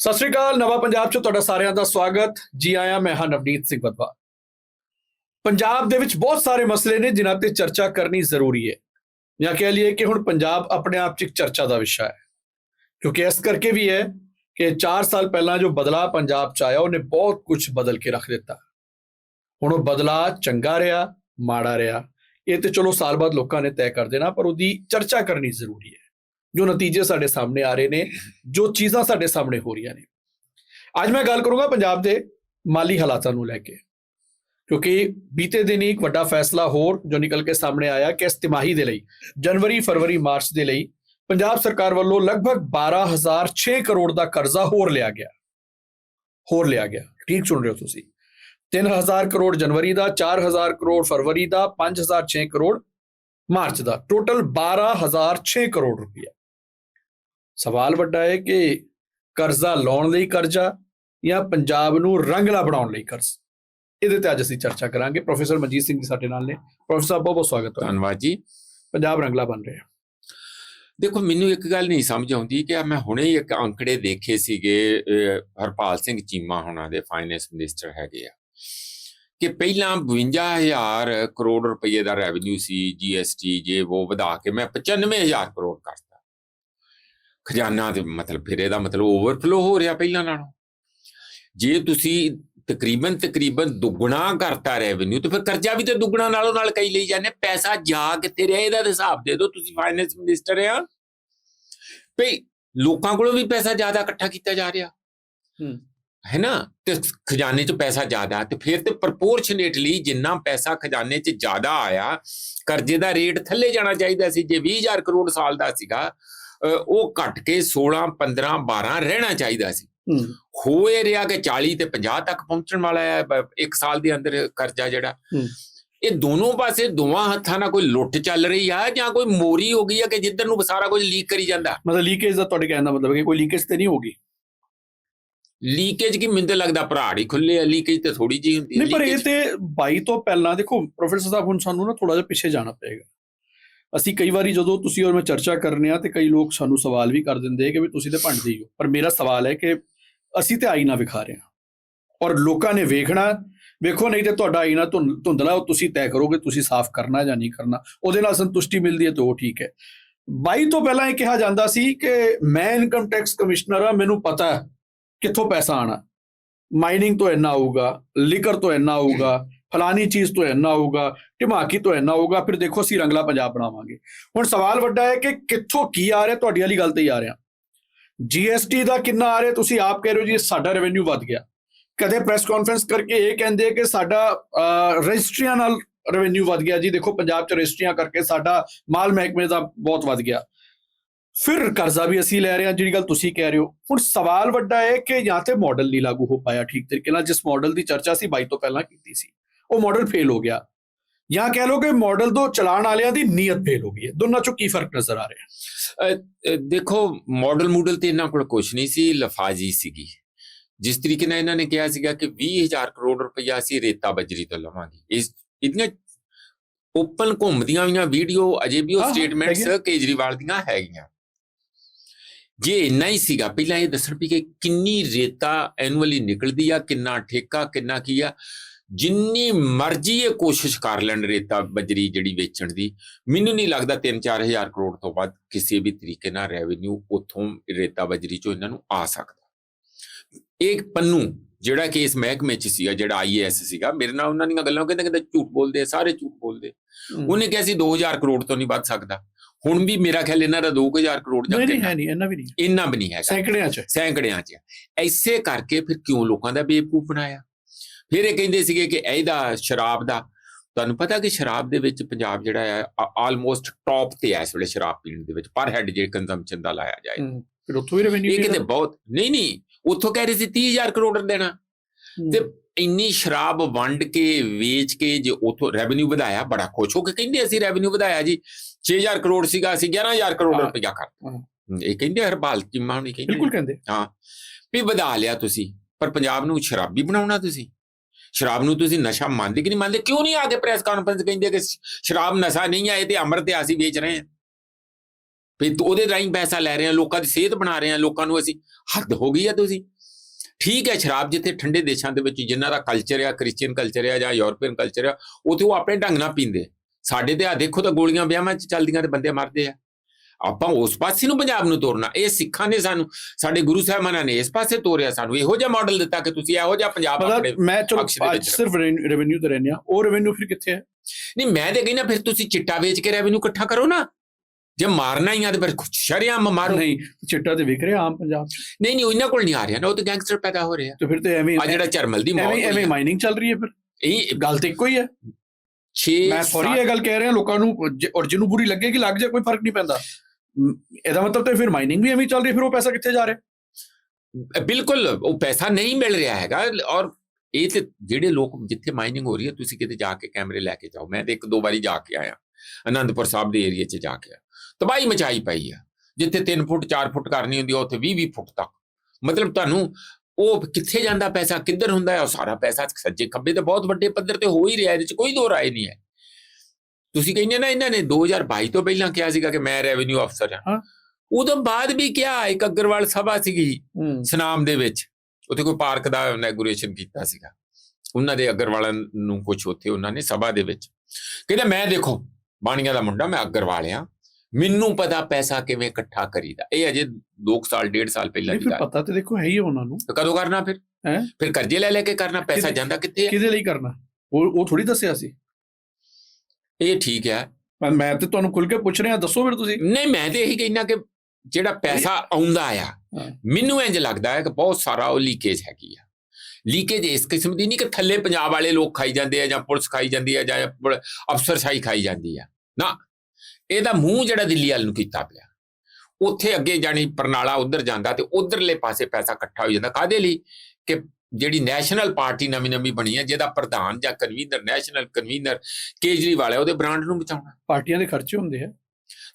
ਸਤਿ ਸ਼੍ਰੀ ਅਕਾਲ, ਨਵਾਂ ਪੰਜਾਬ 'ਚ ਤੁਹਾਡਾ ਸਾਰਿਆਂ ਦਾ ਸਵਾਗਤ। ਜੀ ਆਇਆਂ, ਮੈਂ ਹਾਂ ਨਵਨੀਤ ਸਿੰਘ ਬਦਵਾ ਪੰਜਾਬ ਦੇ ਵਿੱਚ ਬਹੁਤ ਸਾਰੇ ਮਸਲੇ ਨੇ ਜਿਨ੍ਹਾਂ ਤੇ ਚਰਚਾ ਕਰਨੀ ਜ਼ਰੂਰੀ ਹੈ। ਜਾਂ ਕਹਿ ਲਈਏ ਕਿ ਹੁਣ ਪੰਜਾਬ ਆਪਣੇ ਆਪ 'ਚ ਇੱਕ ਚਰਚਾ ਦਾ ਵਿਸ਼ਾ ਹੈ। ਕਿਉਂਕਿ ਇਸ ਕਰਕੇ ਵੀ ਹੈ ਕਿ 4 ਸਾਲ ਪਹਿਲਾਂ ਜੋ ਬਦਲਾਅ ਪੰਜਾਬ 'ਚ ਆਇਆ, ਉਹਨੇ ਬਹੁਤ ਕੁਝ ਬਦਲ ਕੇ ਰੱਖ ਦਿੱਤਾ। ਹੁਣ ਉਹ ਬਦਲਾਅ ਚੰਗਾ ਰਿਹਾ, ਮਾੜਾ ਰਿਹਾ। ਇਹ ਤੇ ਚਲੋ ਸਾਲ ਬਾਅਦ ਲੋਕਾਂ ਨੇ ਤੈਅ ਕਰ ਦੇਣਾ, ਪਰ ਉਹਦੀ ਚਰਚਾ ਕਰਨੀ ਜ਼ਰੂਰੀ ਹੈ। ਜੋ ਨਤੀਜੇ ਸਾਡੇ ਸਾਹਮਣੇ ਆ ਰਹੇ ਨੇ, ਜੋ ਚੀਜ਼ਾਂ ਸਾਡੇ ਸਾਹਮਣੇ ਹੋ ਰਹੀਆਂ ਨੇ। ਅੱਜ ਮੈਂ ਗੱਲ ਕਰੂੰਗਾ ਪੰਜਾਬ ਦੇ ਮਾਲੀ ਹਾਲਾਤਾਂ ਨੂੰ ਲੈ ਕੇ। ਕਿਉਂਕਿ ਬੀਤੇ ਦਿਨ ਹੀ ਇੱਕ ਵੱਡਾ ਫੈਸਲਾ ਹੋਰ ਜੋ ਨਿਕਲ ਕੇ ਸਾਹਮਣੇ ਆਇਆ ਕਿ ਇਸ ਤਿਮਾਹੀ ਦੇ ਲਈ, ਜਨਵਰੀ, ਫਰਵਰੀ, ਮਾਰਚ ਦੇ ਲਈ ਪੰਜਾਬ ਸਰਕਾਰ ਵੱਲੋਂ ਲਗਭਗ 12006 ਕਰੋੜ ਦਾ ਕਰਜ਼ਾ ਹੋਰ ਲਿਆ ਗਿਆ। ਹੋਰ ਲਿਆ ਗਿਆ। ਠੀਕ ਸੁਣ ਰਹੇ ਹੋ ਤੁਸੀਂ। 3000 ਕਰੋੜ ਜਨਵਰੀ ਦਾ 4000 ਕਰੋੜ ਫਰਵਰੀ ਦਾ 5006 ਕਰੋੜ ਮਾਰਚ ਦਾ। ਟੋਟਲ 12006 ਕਰੋੜ ਰੁਪਇਆ। ਸਵਾਲ ਵੱਡਾ ਹੈ ਕਿ ਕਰਜ਼ਾ ਲਾਉਣ ਲਈ ਕਰਜ਼ਾ ਜਾਂ ਪੰਜਾਬ ਨੂੰ ਰੰਗਲਾ ਬਣਾਉਣ ਲਈ ਕਰਜ਼? ਇਹਦੇ ਤੇ ਅੱਜ ਅਸੀਂ ਚਰਚਾ ਕਰਾਂਗੇ। ਪ੍ਰੋਫੈਸਰ ਮਨਜੀਤ ਸਿੰਘ ਜੀ ਸਾਡੇ ਨਾਲ ਨੇ। ਪ੍ਰੋਫੈਸਰ ਸਾਹਿਬ ਬਹੁਤ ਬਹੁਤ ਸਵਾਗਤ ਹੈ। ਧੰਨਵਾਦ ਜੀ। ਪੰਜਾਬ ਰੰਗਲਾ ਬਣ ਰਿਹਾ। ਦੇਖੋ ਮੈਨੂੰ ਇੱਕ ਗੱਲ ਨਹੀਂ ਸਮਝ ਆਉਂਦੀ ਕਿ ਮੈਂ ਹੁਣੇ ਹੀ ਇੱਕ ਅੰਕੜੇ ਦੇਖੇ ਸੀਗੇ ਹਰਪਾਲ ਸਿੰਘ ਚੀਮਾ ਹੁਣਾਂ ਦੇ ਫਾਈਨੈਂਸ ਮਿਨਿਸਟਰ ਹੈਗੇ ਆ। ਕਿ ਪਹਿਲਾਂ 52000 ਕਰੋੜ ਰੁਪਏ ਦਾ ਰੈਵਨਿਊ ਸੀ ਜੀਐਸਟੀ ਜੇ ਉਹ ਵਧਾ ਕੇ ਮੈਂ 95000 ਕਰੋੜ ਕਰਤਾ। ਖਜ਼ਾਨਾ ਦੇ ਮਤਲਬ ਫਿਰ ਇਹਦਾ ਮਤਲਬ ਓਵਰਫਲੋ ਹੋ ਰਿਹਾ ਪਹਿਲਾਂ ਨਾਲੋਂ। ਜੇ ਤੁਸੀਂ ਤਕਰੀਬਨ ਤਕਰੀਬਨ ਦੁੱਗਣਾ ਕਰਤਾ ਰੈਵਨਿਊ ਤੇ ਫਿਰ ਕਰਜ਼ਾ ਵੀ ਤੇ ਦੁੱਗਣਾ ਨਾਲੋਂ ਨਾਲ ਕਈ ਲਈ ਜਾਂਦੇ ਪੈਸਾ ਜਾ ਕਿੱਥੇ ਰਿਹਾ ਇਹਦਾ ਹਿਸਾਬ ਦੇ ਦਿਓ ਤੁਸੀਂ ਫਾਈਨੈਂਸ ਮਿਨਿਸਟਰ ਆ। ਭਈ ਲੋਕਾਂ ਕੋਲੋਂ ਵੀ ਪੈਸਾ ਜ਼ਿਆਦਾ ਇਕੱਠਾ ਕੀਤਾ ਜਾ ਰਿਹਾ। ਹੂੰ। ਨਾ? ਤੇ ਖਜ਼ਾਨੇ 'ਚ ਪੈਸਾ ਜ਼ਿਆਦਾ ਤੇ ਫਿਰ ਤੇ ਪ੍ਰਪੋਰਸ਼ਨੇਟਲੀ ਜਿੰਨਾ ਪੈਸਾ ਖਜ਼ਾਨੇ 'ਚ ਜ਼ਿਆਦਾ ਆਇਆ ਕਰਜ਼ੇ ਦਾ ਰੇਟ ਥੱਲੇ ਜਾਣਾ ਚਾਹੀਦਾ ਸੀ ਜੇ 20000 ਕਰੋੜ ਸਾਲ ਦਾ ਸੀਗਾ ਉਹ ਘਟ ਕੇ 16 15 12 ਰਹਿਣਾ ਚਾਹੀਦਾ ਸੀ। ਹੂੰ। ਹੋਏ ਰਿਹਾ ਕਿ 40 ਤੇ 50 ਤੱਕ ਪਹੁੰਚਣ ਵਾਲਾ ਹੈ ਇੱਕ ਸਾਲ ਦੇ ਅੰਦਰ ਕਰਜ਼ਾ ਜਿਹੜਾ। ਇਹ ਦੋਨੋਂ ਪਾਸੇ ਦੋਵਾਂ ਹੱਥਾਂ ਨਾਲ ਕੋਈ ਲੁੱਟ ਚੱਲ ਰਹੀ ਆ ਜਾਂ ਕੋਈ ਮੋਰੀ ਹੋ ਗਈ ਆ ਕਿ ਜਿੱਧਰ ਨੂੰ ਸਾਰਾ ਕੁਝ ਲੀਕ ਕਰੀ ਜਾਂਦਾ? ਮਤਲਬ ਲੀਕੇਜ ਦਾ ਤੁਹਾਡੇ ਕਹਿਣ ਦਾ ਮਤਲਬ ਹੈ ਕਿ ਕੋਈ ਲੀਕੇਜ ਤੇ ਨਹੀਂ ਹੋਗੀ ਲੀਕੇਜ ਕੀ ਤਾਂ ਲੱਗਦਾ ਪਰਾੜ ਹੀ ਖੁੱਲੇ ਆ ਲੀਕੇਜ ਤੇ ਥੋੜੀ ਜੀ ਹੁੰਦੀ ਹੈ ਨਹੀਂ ਪਰ ਇਹ ਤੇ 22 ਤੋਂ ਪਹਿਲਾਂ ਦੇਖੋ ਪ੍ਰੋਫੈਸਰ ਸਾਹਿਬ ਹੁਣ ਸਾਨੂੰ ਨਾ ਥੋੜਾ ਜਿਹਾ ਪਿੱਛੇ ਜਾਣਾ ਪਏਗਾ। ਅਸੀਂ ਕਈ ਵਾਰੀ ਜਦੋਂ ਤੁਸੀਂ ਔਰ ਮੈਂ ਚਰਚਾ ਕਰਨੇ ਆ ਤੇ ਕਈ ਲੋਕ ਸਾਨੂੰ ਸਵਾਲ ਵੀ ਕਰ ਦਿੰਦੇ ਕਿ ਵੀ ਤੁਸੀਂ ਤੇ ਭੰਡਦੇ ਹੀ ਹੋ। ਪਰ ਮੇਰਾ ਸਵਾਲ ਹੈ ਕਿ ਅਸੀਂ ਤੇ ਆਈਨਾ ਵਿਖਾ ਰਹੇ ਹਾਂ ਔਰ ਲੋਕਾਂ ਨੇ ਵੇਖਣਾ, ਵੇਖੋ ਨਹੀਂ ਤੇ ਤੁਹਾਡਾ ਆਈਨਾ ਧੁੰਦ- ਧੁੰਦਲਾ ਉਹ ਤੁਸੀਂ ਤੈਅ ਕਰੋਗੇ ਤੁਸੀਂ ਸਾਫ਼ ਕਰਨਾ ਜਾਂ ਨਹੀਂ ਕਰਨਾ, ਉਹਦੇ ਨਾਲ ਸੰਤੁਸ਼ਟੀ ਮਿਲਦੀ ਹੈ ਤਾਂ ਉਹ ਠੀਕ ਹੈ। 22 ਤੋਂ ਪਹਿਲਾਂ ਇਹ ਕਿਹਾ ਜਾਂਦਾ ਸੀ ਕਿ ਮੈਂ ਇਨਕਮ ਟੈਕਸ ਕਮਿਸ਼ਨਰ ਆ ਮੈਨੂੰ ਪਤਾ ਕਿੱਥੋਂ ਪੈਸਾ ਆਣਾ ਮਾਈਨਿੰਗ ਤੋਂ ਇੰਨਾ ਆਊਗਾ ਲਿਕਰ ਤੋਂ ਇੰਨਾ ਆਊਗਾ ਫਲਾਨੀ ਚੀਜ਼ ਤੋਂ ਇੰਨਾ ਹੋਊਗਾ, ਢਿਮਾਕੀ ਤੋਂ ਇੰਨਾ ਹੋਊਗਾ, ਫਿਰ ਦੇਖੋ ਅਸੀਂ ਰੰਗਲਾ ਪੰਜਾਬ ਬਣਾਵਾਂਗੇ। ਹੁਣ ਸਵਾਲ ਵੱਡਾ ਹੈ ਕਿ ਕਿੱਥੋਂ ਕੀ ਆ ਰਿਹਾ, ਤੁਹਾਡੀ ਵਾਲੀ ਗੱਲ ਤੇ ਹੀ ਆ ਰਿਹਾ। ਜੀਐਸਟੀ ਦਾ ਕਿੰਨਾ ਆ ਰਿਹਾ, ਤੁਸੀਂ ਆਪ ਕਹਿ ਰਹੇ ਹੋ ਜੀ ਸਾਡਾ ਰੈਵਨਿਊ ਵੱਧ ਗਿਆ। ਕਦੇ ਪ੍ਰੈਸ ਕਾਨਫਰੰਸ ਕਰਕੇ ਇਹ ਕਹਿੰਦੇ ਕਿ ਸਾਡਾ ਰਜਿਸਟਰੀਆਂ ਨਾਲ ਰੈਵਨਿਊ ਵੱਧ ਗਿਆ ਜੀ, ਦੇਖੋ ਪੰਜਾਬ ਚ ਰਜਿਸਟਰੀਆਂ ਕਰਕੇ ਸਾਡਾ ਮਾਲ ਮਹਿਕਮੇ ਦਾ ਬਹੁਤ ਵੱਧ ਗਿਆ। ਫਿਰ ਕਰਜ਼ਾ ਵੀ ਅਸੀਂ ਲੈ ਰਹੇ ਹਾਂ, ਜਿਹੜੀ ਗੱਲ ਤੁਸੀਂ ਕਹਿ ਰਹੇ ਹੋ। ਹੁਣ ਸਵਾਲ ਵੱਡਾ ਹੈ ਕਿ ਜਾਂ ਤੇ ਮਾਡਲ ਨਹੀਂ ਲਾਗੂ ਹੋ ਪਾਇਆ ਠੀਕ ਤਰੀਕੇ ਨਾਲ, ਜਿਸ ਮਾਡਲ ਦੀ ਚਰਚਾ ਸੀ ਬਾਈ ਤੋਂ ਪਹਿਲਾਂ ਕੀਤੀ ਸੀ। ਉਹ ਮਾਡਲ ਫੇਲ ਹੋ ਗਿਆ। ਜਾਂ ਕਹਿ ਲਓ ਕਿ ਮਾਡਲ ਤੋਂ ਚਲਾਉਣ ਵਾਲਿਆਂ ਦੀ ਨੀਅਤ ਫੇਲ ਹੋ ਗਈ ਹੈ। ਦੋਨਾਂ ਚੋਂ ਕੀ ਫ਼ਰਕ ਨਜ਼ਰ ਆ ਰਿਹਾ? ਦੇਖੋ ਮਾਡਲ ਮੂਡਲ ਤੇ ਇਹਨਾਂ ਕੋਲ ਕੁਝ ਨਹੀਂ ਸੀ ਲਫਾਜੀ ਸੀਗੀ। ਜਿਸ ਤਰੀਕੇ ਨਾਲ ਇਹਨਾਂ ਨੇ ਕਿਹਾ ਸੀਗਾ ਕਿ 20000 ਕਰੋੜ ਰੁਪਇਆ ਅਸੀਂ ਰੇਤਾ ਬਜਰੀ ਤੋਂ ਲਵਾਂਗੇ। ਇਸ ਇਹਦੀਆਂ ਓਪਨ ਘੁੰਮਦੀਆਂ ਹੋਈਆਂ ਵੀਡੀਓ ਅਜੇ ਵੀ ਉਹ ਸਟੇਟਮੈਂਟਸ। ਕੇਜਰੀਵਾਲ ਦੀਆਂ ਹੈਗੀਆਂ। ਜੇ ਇੰਨਾ ਹੀ ਸੀਗਾ ਪਹਿਲਾਂ ਇਹ ਦੱਸਣ ਵੀ ਕਿ ਕਿੰਨੀ ਰੇਤਾ ਐਨੂਅਲੀ ਨਿਕਲਦੀ ਆ ਕਿੰਨਾ ਠੇਕਾ ਕਿੰਨਾ ਕੀ ਆ। ਜਿੰਨੀ ਮਰਜ਼ੀ ਇਹ ਕੋਸ਼ਿਸ਼ ਕਰ ਲੈਣ ਰੇਤਾ ਬਜਰੀ ਜਿਹੜੀ ਵੇਚਣ ਦੀ ਮੈਨੂੰ ਨਹੀਂ ਲੱਗਦਾ 3-4000 ਕਰੋੜ ਤੋਂ ਵੱਧ ਕਿਸੇ ਵੀ ਤਰੀਕੇ ਨਾਲ ਰੈਵਨਿਊ ਉਥੋਂ ਰੇਤਾ ਬਜਰੀ ਚੋਂ ਇਹਨਾਂ ਨੂੰ ਆ ਸਕਦਾ। ਇੱਕ ਪੰਨੂ ਜਿਹੜਾ ਕਿ ਇਸ ਮਹਿਕਮੇ ਚ ਸੀਗਾ ਜਿਹੜਾ ਆਈਏਐਸ ਸੀਗਾ ਮੇਰੇ ਨਾਲ ਉਹਨਾਂ ਦੀਆਂ ਗੱਲਾਂ ਕਹਿੰਦੇ ਕਹਿੰਦੇ ਝੂਠ ਬੋਲਦੇ ਸਾਰੇ ਝੂਠ ਬੋਲਦੇ। ਉਹਨੇ ਕਿਹਾ ਸੀ 2000 ਕਰੋੜ ਤੋਂ ਨਹੀਂ ਵੱਧ ਸਕਦਾ। ਹੁਣ ਵੀ ਮੇਰਾ ਖਿਆਲ ਇਹਨਾਂ ਦਾ 2000 ਕਰੋੜ ਜਾਂ ਨਹੀਂ ਨਹੀਂ ਕਿੰਨਾ ਹੈ ਨਹੀਂ ਇੰਨਾ ਵੀ ਨਹੀਂ। ਇੰਨਾ ਵੀ ਨਹੀਂ ਹੈਗਾ। ਸੈਂਕੜਿਆਂ ਚ। ਸੈਂਕੜਿਆਂ 'ਚ। ਐਸੇ ਕਰਕੇ ਫਿਰ ਕਿਉਂ ਲੋਕਾਂ ਦਾ ਬੇਵਕੂਫ ਬਣਾਇਆ? ਫਿਰ ਇਹ ਕਹਿੰਦੇ ਸੀਗੇ ਕਿ ਇਹਦਾ ਸ਼ਰਾਬ ਦਾ ਤੁਹਾਨੂੰ ਪਤਾ ਕਿ ਸ਼ਰਾਬ ਦੇ ਵਿੱਚ ਪੰਜਾਬ ਜਿਹੜਾ ਹੈ ਆਲਮੋਸਟ ਟੌਪ ਤੇ ਹੈ ਇਸ ਵੇਲੇ ਸ਼ਰਾਬ ਪੀਣ ਦੇ ਵਿੱਚ ਪਰ ਹੈਡ ਜੇ ਕੰਜ਼ੰਪਸ਼ਨ ਦਾ ਲਾਇਆ ਜਾਏ। ਫਿਰ ਉੱਥੋਂ ਵੀ ਰੈਵਨਿਊ ਇਹ ਕਿਤੇ ਬਹੁਤ ਨਹੀਂ ਨਹੀਂ ਉੱਥੋਂ ਕਹਿ ਰਹੇ ਸੀ 30000 ਕਰੋੜ ਦੇਣਾ। ਤੇ ਇੰਨੀ ਸ਼ਰਾਬ ਵੰਡ ਕੇ ਵੇਚ ਕੇ ਜੇ ਉਥੋਂ ਰੈਵਨਿਊ ਵਧਾਇਆ ਬੜਾ ਖੁਸ਼ ਹੋ ਕੇ ਕਹਿੰਦੇ ਅਸੀਂ ਰੈਵਨਿਊ ਵਧਾਇਆ ਜੀ। 6000 ਕਰੋੜ ਸੀਗਾ ਅਸੀਂ 11000 ਕਰੋੜ ਹਾਂ। ਰੁਪਇਆ ਕਰਤਾ ਹਾਂ। ਇਹ ਕਹਿੰਦੇ ਹਰਬਾਲ ਚੀਮਾ ਹੁਣੀ ਕਹਿੰਦੇ ਬਿਲਕੁਲ ਕਹਿੰਦੇ। ਵੀ ਵਧਾ ਲਿਆ ਤੁਸੀਂ ਪਰ ਪੰਜਾਬ ਨੂੰ ਸ਼ਰਾਬੀ ਬਣਾਉਣਾ ਤੁਸੀਂ। ਸ਼ਰਾਬ ਨੂੰ ਤੁਸੀਂ ਨਸ਼ਾ ਮੰਨਦੇ ਕਿ ਨਹੀਂ ਮੰਨਦੇ? ਕਿਉਂ ਨਹੀਂ ਆ ਕੇ ਪ੍ਰੈਸ ਕਾਨਫਰੰਸ ਕਹਿੰਦੇ ਕਿ ਸ਼ਰਾਬ ਨਸ਼ਾ ਨਹੀਂ ਆ, ਇਹ ਤੇ ਅੰਮ੍ਰਿਤ ਤੇ ਅਸੀਂ ਵੇਚ ਰਹੇ ਹਾਂ। ਵੀ ਉਹਦੇ ਰਾਹੀਂ ਪੈਸਾ ਲੈ ਰਹੇ ਆ ਲੋਕਾਂ ਦੀ ਸਿਹਤ ਬਣਾ ਰਹੇ ਆ ਲੋਕਾਂ ਨੂੰ ਅਸੀਂ ਹੱਦ ਹੋ ਗਈ ਆ ਤੁਸੀਂ। ਠੀਕ ਹੈ, ਸ਼ਰਾਬ ਜਿੱਥੇ ਠੰਡੇ ਦੇਸ਼ਾਂ ਦੇ ਵਿੱਚ ਜਿਨ੍ਹਾਂ ਦਾ ਕਲਚਰ ਆ ਕ੍ਰਿਸਚੀਅਨ ਕਲਚਰ ਆ ਜਾਂ ਯੂਰਪੀਅਨ ਕਲਚਰ ਆ, ਉਥੇ ਉਹ ਆਪਣੇ ਢੰਗ ਨਾਲ ਪੀਂਦੇ ਸਾਡੇ ਤੇ ਆ, ਦੇਖੋ ਤਾਂ ਗੋਲੀਆਂ ਵਿਆਹਾਂ 'ਚ ਚੱਲਦੀਆਂ ਤੇ ਬੰਦੇ ਮਰਦੇ ਆ। ਆਪਾਂ ਉਸ ਪਾਸੇ ਨੂੰ ਪੰਜਾਬ ਨੂੰ ਤੋਰਨਾ ਇਹ ਸਿੱਖਾਂ ਨੇ ਸਾਨੂੰ ਸਾਡੇ ਗੁਰੂ ਸਾਹਿਬਾਨਾਂ ਨੇ ਇਸ ਪਾਸੇ ਤੋਰਿਆ ਸਾਨੂੰ ਇਹੋ ਜਿਹਾ ਮਾਡਲ ਦਿੱਤਾ ਕਿ ਤੁਸੀਂ ਇਹੋ ਜਿਹਾ ਪੰਜਾਬ ਆਪਣੇ ਮੈਂ ਚਲੋ ਅੱਜ ਸਿਰਫ ਰੈਵਨਿਊ ਤੇ ਰਹਿੰਦੇ ਆ ਉਹ ਰੈਵਨਿਊ ਫਿਰ ਕਿੱਥੇ ਹੈ? ਨਹੀਂ ਮੈਂ ਤੇ ਕਹਿੰਦਾ ਫਿਰ ਤੁਸੀਂ ਚਿੱਟਾ ਵੇਚ ਕੇ ਰੈਵਨਿਊ ਇਕੱਠਾ ਕਰੋ ਨਾ। ਜੇ ਮਾਰਨਾ ਹੀ ਆ ਤੇ ਫਿਰ ਸ਼ਰਿਆਮ ਮਾਰੋ। ਨਹੀਂ ਚਿੱਟਾ ਤੇ ਵਿਕ ਰਿਹਾ ਆਮ ਪੰਜਾਬ ਨਹੀਂ ਨਹੀਂ ਉਹਨਾਂ ਕੋਲ ਨਹੀਂ ਆ ਰਿਹਾ ਨਾ ਉਹ ਤੇ ਗੈਂਗਸਟਰ ਪੈਦਾ ਹੋ ਰਿਹਾ। ਤੇ ਫਿਰ ਤੇ ਐਵੇਂ ਆ ਜਿਹੜਾ ਚਰਮਲ ਦੀ ਮੌਤ ਐਵੇਂ ਮਾਈਨਿੰਗ ਚੱਲ ਰਹੀ ਹੈ ਫਿਰ? ਇਹ ਗੱਲ ਤੇ ਇੱਕੋ ਹੀ ਹੈ। 6 ਮੈਂ ਸੌਰੀ ਇਹ ਗੱਲ ਕਹਿ ਰਿਹਾ ਲੋਕਾਂ ਨੂੰ ਔਰ ਜਿਹਨੂੰ ਬੁਰੀ ਲੱਗੇ ਕਿ ਲੱਗ ਜਾ ਕੋਈ ਫ਼ਰਕ ਨਹੀਂ ਪੈਂਦਾ। ਇਹਦਾ ਮਤਲਬ ਤੇ ਫਿਰ ਮਾਈਨਿੰਗ ਵੀ ਐਵੇਂ ਚੱਲ ਰਹੀ ਫਿਰ ਉਹ ਪੈਸਾ ਕਿੱਥੇ ਜਾ ਰਿਹਾ? ਬਿਲਕੁਲ, ਉਹ ਪੈਸਾ ਨਹੀਂ ਮਿਲ ਰਿਹਾ ਹੈਗਾ ਔਰ ਇਹ ਤੇ ਜਿਹੜੇ ਲੋਕ ਜਿੱਥੇ ਮਾਈਨਿੰਗ ਹੋ ਰਹੀ ਹੈ, ਤੁਸੀਂ ਕਿਤੇ ਜਾ ਕੇ ਕੈਮਰੇ ਲੈ ਕੇ ਜਾਓ। ਮੈਂ ਤੇ ਇੱਕ ਦੋ ਵਾਰੀ ਜਾ ਕੇ ਆਇਆ, ਅਨੰਦਪੁਰ ਸਾਹਿਬ ਦੇ ਏਰੀਆ 'ਚ ਜਾ ਕੇ ਆਇਆ। ਤਬਾਹੀ ਮਚਾਈ ਪਈ ਆ, ਜਿੱਥੇ 3 ਫੁੱਟ 4 ਫੁੱਟ ਕਰਨੀ ਹੁੰਦੀ ਆ, ਉੱਥੇ 20 20 ਫੁੱਟ ਤੱਕ। ਮਤਲਬ ਤੁਹਾਨੂੰ ਉਹ ਕਿੱਥੇ ਜਾਂਦਾ ਪੈਸਾ, ਕਿੱਧਰ ਹੁੰਦਾ ਹੈ, ਉਹ ਸਾਰਾ ਪੈਸਾ ਸੱਜੇ ਖੱਬੇ ਤੇ ਬਹੁਤ ਵੱਡੇ ਪੱਧਰ ਤੇ ਹੋ ਹੀ ਰਿਹਾ, ਇਹਦੇ 'ਚ ਕੋਈ ਦੋ ਰਾਏ ਨਹੀਂ ਹੈ। ਤੁਸੀਂ ਕਹਿੰਦੇ ਨਾ ਇਹਨਾਂ ਨੇ 2022 ਤੋਂ ਪਹਿਲਾਂ ਕਿਹਾ ਸੀਗਾ ਕਿ ਮੈਂ ਰੈਵਨਿਊ ਅਫਸਰ ਹਾਂ। ਹਾਂ। ਉਦੋਂ ਬਾਅਦ ਵੀ ਕਿਹਾ ਇੱਕ ਅਗਰਵਾਲ ਸਭਾ ਸੀਗੀ ਹੂੰ। ਸਨਾਮ ਦੇ ਵਿੱਚ। ਉੱਥੇ ਕੋਈ ਪਾਰਕ ਦਾ ਇਨੈਗੂਰੇਸ਼ਨ ਕੀਤਾ ਸੀਗਾ। ਉਹਨਾਂ ਦੇ ਅਗਰਵਾਲਾਂ ਨੂੰ ਕੁਝ ਉੱਥੇ ਉਹਨਾਂ ਨੇ ਸਭਾ ਦੇ ਵਿੱਚ। ਕਹਿੰਦਾ ਮੈਂ ਦੇਖੋ ਬਾਣੀਆਂ ਦਾ ਮੁੰਡਾ ਮੈਂ ਅਗਰਵਾਲ ਆ ਮੈਨੂੰ ਪਤਾ ਪੈਸਾ ਕਿਵੇਂ ਇਕੱਠਾ ਕਰੀਦਾ। ਇਹ ਅਜੇ 2 ਸਾਲ 1.5 ਸਾਲ ਪਹਿਲਾਂ ਦੀ ਗੱਲ। ਪਤਾ ਤੇ ਦੇਖੋ ਹੈ ਹੀ ਹੈ ਉਹਨਾਂ ਨੂੰ। ਹੈ। ਕਦੋਂ ਕਰਨਾ ਫਿਰ? ਹੈਂ? ਫਿਰ ਕਰਜ਼ੇ ਲੈ ਲੈ ਕੇ ਕਰਨਾ ਪੈਸਾ ਜਾਂਦਾ ਕਿੱਥੇ ਹੈ ਕਿਹਦੇ ਲਈ ਕਰਨਾ? ਉਹ ਉਹ ਥੋੜੀ ਦੱਸਿਆ ਸੀ। ਇਹ ਠੀਕ ਹੈ। ਮੈਂ- ਮੈਂ ਤੇ ਤੁਹਾਨੂੰ ਖੁੱਲ ਕੇ ਪੁੱਛ ਰਿਹਾ ਦੱਸੋ ਫਿਰ ਤੁਸੀਂ। ਨਹੀਂ ਮੈਂ ਤੇ ਇਹੀ ਕਹਿਣਾ ਕਿ ਜਿਹੜਾ ਪੈਸਾ ਆਉਂਦਾ ਆ। ਮੈਨੂੰ ਇੰਜ ਲੱਗਦਾ ਹੈ ਕਿ ਬਹੁਤ ਸਾਰਾ ਉਹ ਲੀਕੇਜ ਹੈਗੀ ਆ। ਲੀਕੇਜ ਇਸ ਕਿਸਮ ਦੀ ਨਹੀਂ ਕਿ ਥੱਲੇ ਪੰਜਾਬ ਵਾਲੇ ਲੋਕ ਖਾਈ ਜਾਂਦੇ ਆ ਜਾਂ ਪੁਲਿਸ ਖਾਈ ਜਾਂਦੀ ਆ ਜਾਂ ਪੁਲ- ਅਫਸਰਸ਼ਾਹੀ ਖਾਈ ਜਾਂਦੀ ਆ। ਨਾ ਇਹਦਾ ਮੂੰਹ ਜਿਹੜਾ ਦਿੱਲੀ ਵਾਲ ਨੂੰ ਕੀਤਾ ਪਿਆ। ਉੱਥੇ ਅੱਗੇ ਜਾਣੀ ਪਰਨਾਲਾ ਉਧਰ ਜਾਂਦਾ ਤੇ ਉਧਰਲੇ ਪਾਸੇ ਪੈਸਾ ਇਕੱਠਾ ਹੋ ਜਾਂਦਾ। ਕਾਦੇ ਲਈ? ਕਿ ਜਿਹੜੀ ਨੈਸ਼ਨਲ ਪਾਰਟੀ ਨਵੀਂ ਨਵੀਂ ਬਣੀ ਹੈ ਜਿਹਦਾ ਪ੍ਰਧਾਨ ਜਾਂ ਕਨਵੀਨਰ ਨੈਸ਼ਨਲ ਕਨਵੀਨਰ ਕੇਜਰੀਵਾਲ ਹੈ ਉਹਦੇ ਬ੍ਰਾਂਡ ਨੂੰ ਬਚਾਉਣਾ। ਪਾਰਟੀਆਂ ਦੇ ਖਰਚੇ ਹੁੰਦੇ ਆ।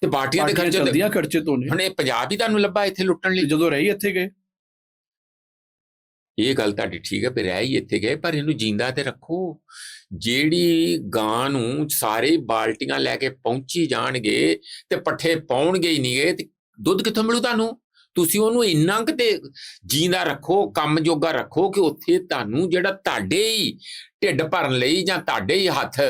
ਤੇ ਪਾਰਟੀਆਂ ਦੇ ਖਰਚੇ ਹੁੰਦੇ- ਖਰਚੇ ਤੋਂ ਨੇ ਹੁਣ ਇਹ ਪੰਜਾਬ ਹੀ ਤੁਹਾਨੂੰ ਲੱਭਾ ਇੱਥੇ ਲੁੱਟਣ ਲਈ? ਜਦੋਂ ਰਹੀ ਇੱਥੇ ਗਏ। ਇਹ ਗੱਲ ਤੁਹਾਡੀ ਠੀਕ ਹੈ ਰਹਿ ਹੀ ਇੱਥੇ ਗਏ ਪਰ ਇਹਨੂੰ ਜਿੰਦਾ ਤੇ ਰੱਖੋ। ਜਿਹੜੀ ਗਾਂ ਨੂੰ ਸਾਰੇ ਬਾਲਟੀਆਂ ਲੈ ਕੇ ਪਹੁੰਚੀ ਜਾਣਗੇ ਤੇ ਪੱਠੇ ਪਾਉਣਗੇ ਹੀ ਨਹੀਂਗੇ ਤੇ ਦੁੱਧ ਕਿੱਥੋਂ ਮਿਲੂ ਤੁਹਾਨੂੰ? ਤੁਸੀਂ ਉਹਨੂੰ ਇੰਨਾ ਕੁ ਤੇ ਜਿੰਦਾ ਰੱਖੋ ਕੰਮ ਜੋਗਾ ਰੱਖੋ ਕਿ ਉੱਥੇ ਤੁਹਾਨੂੰ ਜਿਹੜਾ ਤੁਹਾਡੇ ਹੀ ਢਿੱਡ ਭਰਨ ਲਈ ਜਾਂ ਤੁਹਾਡੇ ਹੀ ਹੱਥ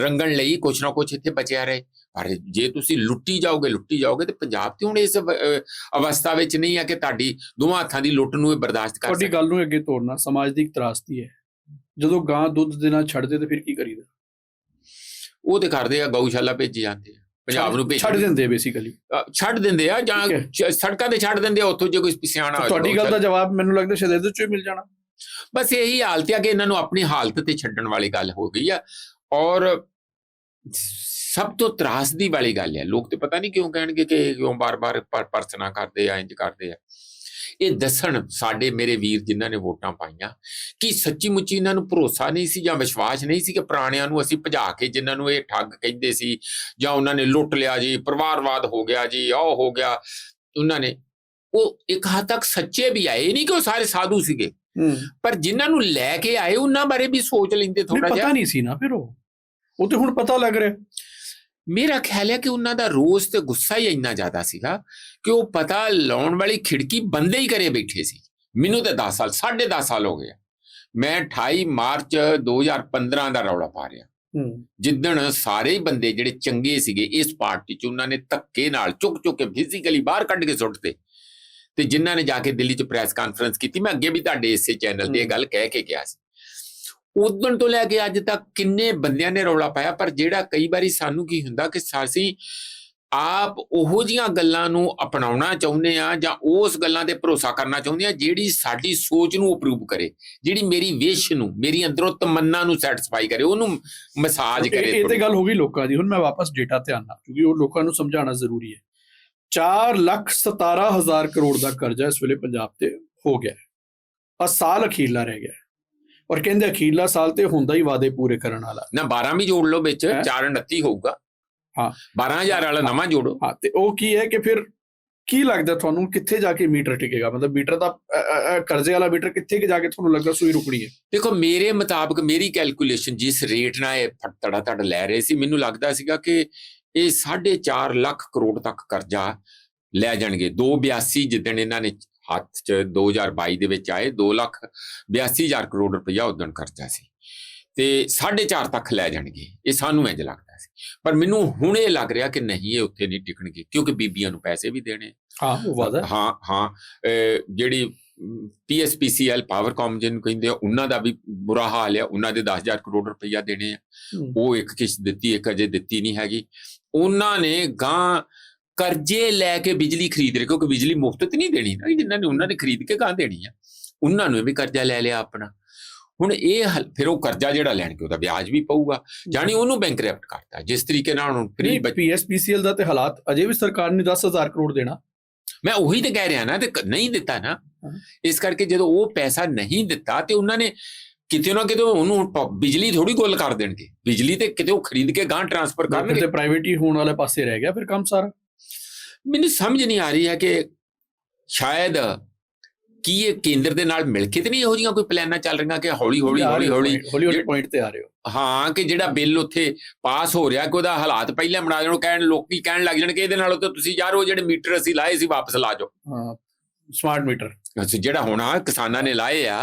ਰੰਗਣ ਲਈ ਕੁਛ ਨਾ ਕੁਛ ਇੱਥੇ ਬਚਿਆ ਰਹੇ। ਪਰ ਜੇ ਤੁਸੀਂ ਲੁੱਟੀ ਜਾਓਗੇ ਲੁੱਟੀ ਜਾਓਗੇ ਤੇ ਪੰਜਾਬ ਤੇ ਹੁਣ ਇਸ ਅਵਸਥਾ ਵਿੱਚ ਨਹੀਂ ਹੈ ਕਿ ਤੁਹਾਡੀ ਦੋਵਾਂ ਹੱਥਾਂ ਦੀ ਲੁੱਟ ਨੂੰ ਇਹ ਬਰਦਾਸ਼ਤ ਕਰ ਤੁਹਾਡੀ ਸਕੇ ਗੱਲ ਨੂੰ ਅੱਗੇ ਤੋੜਨਾ ਸਮਾਜ ਦੀ ਇੱਕ ਤਰਾਸਦੀ ਹੈ। ਜਦੋਂ ਗਾਂ ਦੁੱਧ ਦੇਣਾ ਛੱਡਦੇ ਤੇ ਫਿਰ ਕੀ ਕਰੀਦਾ? ਉਹ ਤੇ ਕਰਦੇ ਆ ਗਊਸ਼ਾਲਾ ਭੇਜੀ ਜਾਂਦੇ ਆ। ਪੰਜਾਬ ਨੂੰ ਭੇਜ ਛੱਡ ਦਿੰਦੇ ਬੇਸਿਕਲੀ ਛੱਡ ਦਿੰਦੇ ਆ ਜਾਂ ਹੈ। ਸੜਕਾਂ ਤੇ ਛੱਡ ਦਿੰਦੇ ਆ ਉੱਥੋਂ ਜੇ ਕੋਈ ਸਿਆਣਾ ਹੋਏ ਤੁਹਾਡੀ ਗੱਲ ਦਾ ਜਵਾਬ ਮੈਨੂੰ ਲੱਗਦਾ ਸ਼ਾਇਦ ਇਹਦੇ ਚੋਂ ਹੀ ਮਿਲ ਜਾਣਾ। ਬਸ ਇਹੀ ਹਾਲਤ ਆ ਕਿ ਇਹਨਾਂ ਨੂੰ ਆਪਣੀ ਹਾਲਤ ਤੇ ਛੱਡਣ ਵਾਲੀ ਗੱਲ ਹੋ ਗਈ ਆ। ਔਰ ਸਭ ਤੋਂ ਤਰਾਸਦੀ ਵਾਲੀ ਗੱਲ ਹੈ ਲੋਕ ਤੇ ਪਤਾ ਨਹੀਂ ਕਿਉਂ ਕਹਿਣਗੇ ਕਿ ਕਿਉਂ ਬਾਰ-ਬਾਰ ਪਰ- ਪਰਸਨਾ ਕਰਦੇ ਆ ਇੰਜ ਕਰਦੇ ਆ। ਇਹ ਦੱਸਣ ਸਾਡੇ ਮੇਰੇ ਵੀਰ ਜਿਨ੍ਹਾਂ ਨੇ ਵੋਟਾਂ ਪਾਈਆਂ ਕਿ ਸੱਚੀ ਮੁੱਚੀ ਇਹਨਾਂ ਨੂੰ ਭਰੋਸਾ ਨਹੀਂ ਸੀ ਜਾਂ ਵਿਸ਼ਵਾਸ ਨਹੀਂ ਸੀ ਕਿ ਪੁਰਾਣਿਆਂ ਨੂੰ ਅਸੀਂ ਭਜਾ ਕੇ ਜਿਨ੍ਹਾਂ ਨੂੰ ਇਹ ਠੱਗ ਕਹਿੰਦੇ ਸੀ ਜਾਂ ਉਹਨਾਂ ਨੇ ਲੁੱਟ ਲਿਆ ਜੀ ਪਰਿਵਾਰਵਾਦ ਹੋ ਗਿਆ ਜੀ ਉਹ ਹੋ ਗਿਆ। ਉਹਨਾਂ ਨੇ ਉਹ ਇੱਕ ਹੱਦ ਤੱਕ ਸੱਚੇ ਵੀ ਆਏ ਨਹੀਂ ਕਿ ਉਹ ਸਾਰੇ ਸਾਧੂ ਸੀਗੇ। ਪਰ ਜਿਨ੍ਹਾਂ ਨੂੰ ਲੈ ਕੇ ਆਏ ਉਹਨਾਂ ਬਾਰੇ ਵੀ ਸੋਚ ਲੈਂਦੇ ਥੋੜਾ ਜਿਹਾ। ਪਤਾ ਨਹੀਂ ਸੀ ਨਾ ਫਿਰ ਉਹ। ਉਹ ਤੇ ਹੁਣ ਪਤਾ ਲੱਗ ਰਿਹਾ। ਮੇਰਾ ਖਿਆਲ ਹੈ ਕਿ ਉਹਨਾਂ ਦਾ ਰੋਸ ਤੇ ਗੁੱਸਾ ਹੀ ਇੰਨਾ ਜ਼ਿਆਦਾ ਸੀਗਾ ਕਿ ਉਹ ਪਤਾ ਲਾਉਣ ਵਾਲੀ ਖਿੜਕੀ ਬੰਦੇ ਹੀ ਕਰੇ ਬੈਠੇ ਸੀ। ਮੈਨੂੰ ਤੇ 10 ਸਾਲ 10.5 ਸਾਲ ਹੋ ਗਏ। ਮੈਂ 28 ਮਾਰਚ 2015 ਦਾ ਰੌਲਾ ਪਾ ਰਿਹਾ। ਜਿੱਦਣ ਸਾਰੇ ਬੰਦੇ ਜਿਹੜੇ ਚੰਗੇ ਸੀਗੇ ਇਸ ਪਾਰਟੀ 'ਚ ਉਹਨਾਂ ਨੇ ਧੱਕੇ ਨਾਲ ਚੁੱਕ ਚੁੱਕ ਕੇ ਫਿਜ਼ੀਕਲੀ ਬਾਹਰ ਕੱਢ ਕੇ ਸੁੱਟਤੇ ਤੇ। ਜਿਨ੍ਹਾਂ ਨੇ ਜਾ ਕੇ ਦਿੱਲੀ 'ਚ ਪ੍ਰੈਸ ਕਾਨਫਰੰਸ ਕੀਤੀ ਮੈਂ ਅੱਗੇ ਵੀ ਤੁਹਾਡੇ ਇਸੇ ਚੈਨਲ ਤੇ ਇਹ। ਗੱਲ ਕਹਿ ਕੇ ਗਿਆ ਸੀ। ਉਦੋਂ ਤੋਂ ਲੈ ਕੇ ਅੱਜ ਤੱਕ ਕਿੰਨੇ ਬੰਦਿਆਂ ਨੇ ਰੌਲਾ ਪਾਇਆ ਪਰ ਜਿਹੜਾ ਕਈ ਵਾਰੀ ਸਾਨੂੰ ਕੀ ਹੁੰਦਾ ਕਿ ਅਸੀਂ ਆਪ ਉਹੋ ਜੀਆਂ ਗੱਲਾਂ ਨੂੰ ਅਪਣਾਉਣਾ ਚਾਹੁੰਦੇ ਆ ਜਾਂ ਉਸ ਗੱਲਾਂ ਤੇ ਭਰੋਸਾ ਕਰਨਾ ਚਾਹੁੰਦੇ ਆ ਜਿਹੜੀ ਸਾਡੀ ਸੋਚ ਨੂੰ ਅਪਰੂਵ ਕਰੇ ਜਿਹੜੀ ਮੇਰੀ ਵਿਸ਼ ਨੂੰ ਮੇਰੀ ਅੰਦਰੋਂ ਤਮੰਨਾ ਨੂੰ ਸੈਟੀਸਫਾਈ ਕਰੇ ਉਹਨੂੰ ਮਸਾਜ ਕਰੇ ਇਹ ਤੇ। ਗੱਲ ਹੋ ਗਈ ਲੋਕਾਂ ਦੀ ਹੁਣ ਮੈਂ ਵਾਪਸ ਡੇਟਾ ਤੇ ਆਣਾ ਕਿਉਂਕਿ ਉਹ ਲੋਕਾਂ ਨੂੰ ਸਮਝਾਉਣਾ ਜ਼ਰੂਰੀ ਹੈ। 4 ਲੱਖ 17 ਹਜ਼ਾਰ ਕਰੋੜ ਦਾ ਕਰਜ਼ਾ ਇਸ ਵੇਲੇ ਪੰਜਾਬ ਤੇ ਹੋ ਗਿਆ ਆ ਸਾਲ ਅਖੀਰਲਾ ਰਹਿ ਗਿਆ ਔਰ ਕਹਿੰਦੇ ਅਖੀਰਲਾ ਸਾਲ ਤੇ ਹੁੰਦਾ ਹੀ ਵਾਅਦੇ ਪੂਰੇ ਕਰਨ ਵਾਲਾ। ਨਾ 12 ਵੀ ਜੋੜ ਲਓ ਵਿੱਚ ਹੈਂ? 429 ਹੋਊਗਾ। ਹਾਂ। 12000 ਵਾਲਾ ਨਵਾਂ ਜੋੜੋ। ਹਾਂ ਤੇ ਉਹ ਕੀ ਹੈ ਕਿ ਫਿਰ ਕੀ ਲੱਗਦਾ ਤੁਹਾਨੂੰ ਕਿੱਥੇ ਜਾ ਕੇ ਮੀਟਰ ਟਿਕੇਗਾ? ਮਤਲਬ ਮੀਟਰ ਦਾ ਕਰਜ਼ੇ ਵਾਲਾ ਮੀਟਰ ਕਿੱਥੇ ਕਿ ਜਾ ਕੇ ਤੁਹਾਨੂੰ ਲੱਗਦਾ ਸੂਈ ਰੁਕਣੀ ਹੈ? ਦੇਖੋ ਮੇਰੇ ਮੁਤਾਬਕ ਮੇਰੀ ਕੈਲਕੂਲੇਸ਼ਨ ਜਿਸ ਰੇਟ ਨਾਲ ਇਹ ਫ- ਧੜਾ ਧੜ ਲੈ ਰਹੇ ਸੀ ਮੈਨੂੰ ਲੱਗਦਾ ਸੀਗਾ ਕਿ ਇਹ 4.5 ਲੱਖ ਕਰੋੜ ਤੱਕ ਕਰਜ਼ਾ ਲੈ ਜਾਣਗੇ। 282 ਜਿੱਦਣ ਇਹਨਾਂ ਨੇ ਹੱਥ 'ਚ 2022 ਦੇ ਵਿੱਚ ਆਏ 2 ਲੱਖ 82000 ਕਰੋੜ ਰੁਪਇਆ ਉਦੋਂ ਕਰਜ਼ਾ ਸੀ। ਤੇ 4.5 ਤੱਕ ਲੈ ਜਾਣਗੇ। ਇਹ ਸਾਨੂੰ ਇੰਜ ਲੱਗਦਾ ਸੀ। ਪਰ ਮੈਨੂੰ ਹੁਣ ਇਹ ਲੱਗ ਰਿਹਾ ਕਿ ਨਹੀਂ ਇਹ ਉੱਥੇ ਨਹੀਂ ਟਿਕਣਗੇ ਕਿਉਂਕਿ ਬੀਬੀਆਂ ਨੂੰ ਪੈਸੇ ਵੀ ਦੇਣੇ। ਹਾਂ ਉਹ ਵਾਦਾ ਹੈ। ਹਾਂ ਜਿਹੜੀ ਪੀਐਸਪੀਸੀਐਲ ਪਾਵਰਕਾਮ ਜਿਹਨੂੰ ਕਹਿੰਦੇ ਆ ਉਹਨਾਂ ਦਾ ਵੀ ਬੁਰਾ ਹਾਲ ਆ। ਉਹਨਾਂ ਦੇ 10000 ਕਰੋੜ ਰੁਪਈਆ ਦੇਣੇ ਆ। ਉਹ ਇੱਕ ਕਿਸ਼ਤ ਦਿੱਤੀ ਇੱਕ ਅਜੇ ਦਿੱਤੀ ਨਹੀਂ ਹੈਗੀ। ਉਹਨਾਂ ਨੇ ਗਾਂ ਕਰਜ਼ੇ ਲੈ ਕੇ ਬਿਜਲੀ ਖਰੀਦ ਰਹੇ ਕਿਉਂਕਿ ਬਿਜਲੀ ਮੁਫਤ ਤੇ ਨਹੀਂ ਦੇਣੀ ਨਾ ਜਿਨ੍ਹਾਂ ਨੇ ਉਹਨਾਂ ਨੇ ਖਰੀਦ ਕੇ ਗਾਂ ਦੇਣੀ ਆ ਉਹਨਾਂ ਨੂੰ ਵੀ ਕਰਜ਼ਾ ਲੈ ਲਿਆ ਆਪਣਾ। ਹੁਣ ਇਹ ਫਿਰ ਉਹ ਕਰਜ਼ਾ ਜਿਹੜਾ ਲੈਣਗੇ ਉਹਦਾ ਵਿਆਜ ਵੀ ਪਊਗਾ ਜਾਨੀ ਉਹਨੂੰ ਬੈਂਕਰਪਟ ਕਰਤਾ ਜਿਸ ਤਰੀਕੇ ਨਾਲ ਹੁਣ ਫ੍ਰੀ ਪੀਐਸਪੀਸੀਐਲ ਦਾ ਤੇ ਹਾਲਾਤ ਅਜੇ ਵੀ ਸਰਕਾਰ ਨੇ 10000 ਕਰੋੜ ਦੇਣਾ। ਮੈਂ ਉਹੀ ਤੇ ਕਹਿ ਰਿਹਾ ਨਾ ਤੇ ਕ- ਨਹੀਂ ਦਿੱਤਾ ਨਾ। ਇਸ ਕਰਕੇ ਜਦੋਂ ਉਹ ਪੈਸਾ ਨਹੀਂ ਦਿੱਤਾ ਤੇ ਉਹਨਾਂ ਨੇ ਕਿਤੇ ਨਾ ਕਿਤੇ ਉਹਨੂੰ ਬਿਜਲੀ ਥੋੜੀ ਗੁੱਲ ਕਰ ਦੇਣਗੇ। ਬਿਜਲੀ ਤੇ ਕਿਤੇ ਉਹ ਖਰੀਦ ਕੇ ਗਾਂ ਟਰਾਂਸਫਰ ਫਿਰ ਕਰਨਗੇ। ਤੇ ਪ੍ਰਾਈਵੇਟ ਹੀ ਹੋਣ ਵਾਲੇ ਪਾਸੇ ਰਹਿ ਗਿਆ ਫਿਰ ਕੰਮ ਸਾਰਾ। ਮੈਨੂੰ ਸਮਝ ਨਹੀਂ ਆ ਰਹੀ ਹੈ ਕਿ ਸ਼ਾਇਦ ਕੀ ਇਹ ਕੇਂਦਰ ਦੇ ਨਾਲ ਮਿਲ ਕੇ ਤੇ ਨਹੀਂ ਇਹੋ ਜਿਹੀਆਂ ਕੋਈ ਪਲਾਨਾਂ ਚੱਲ ਰਹੀਆਂ ਕਿ ਹੌਲੀ ਹੌਲੀ ਹੌਲੀ ਹੌਲੀ ਹੌਲੀ ਪੁਆਇੰਟ ਤੇ ਆ ਰਹੇ ਹੋ। ਹਾਂ ਕਿ ਜਿਹੜਾ ਬਿੱਲ ਉੱਥੇ ਪਾਸ ਹੋ ਰਿਹਾ ਕਿ ਉਹਦਾ ਹਾਲਾਤ ਪਹਿਲਾਂ ਬਣਾ ਦੇਣ ਕਹਿਣ ਲੋਕੀ ਕਹਿਣ ਲੱਗ ਜਾਣ ਕਿ ਇਹਦੇ ਨਾਲੋਂ ਤਾਂ ਤੁਸੀਂ ਯਾਰ ਉਹ ਜਿਹੜੇ ਮੀਟਰ ਅਸੀਂ ਲਾਏ ਸੀ ਵਾਪਸ ਲਾ ਜਾਓ। ਹਾਂ ਸਮਾਰਟ ਮੀਟਰ ਅਸੀਂ ਜਿਹੜਾ ਹੋਣਾ ਕਿਸਾਨਾਂ ਨੇ ਲਾਏ ਆ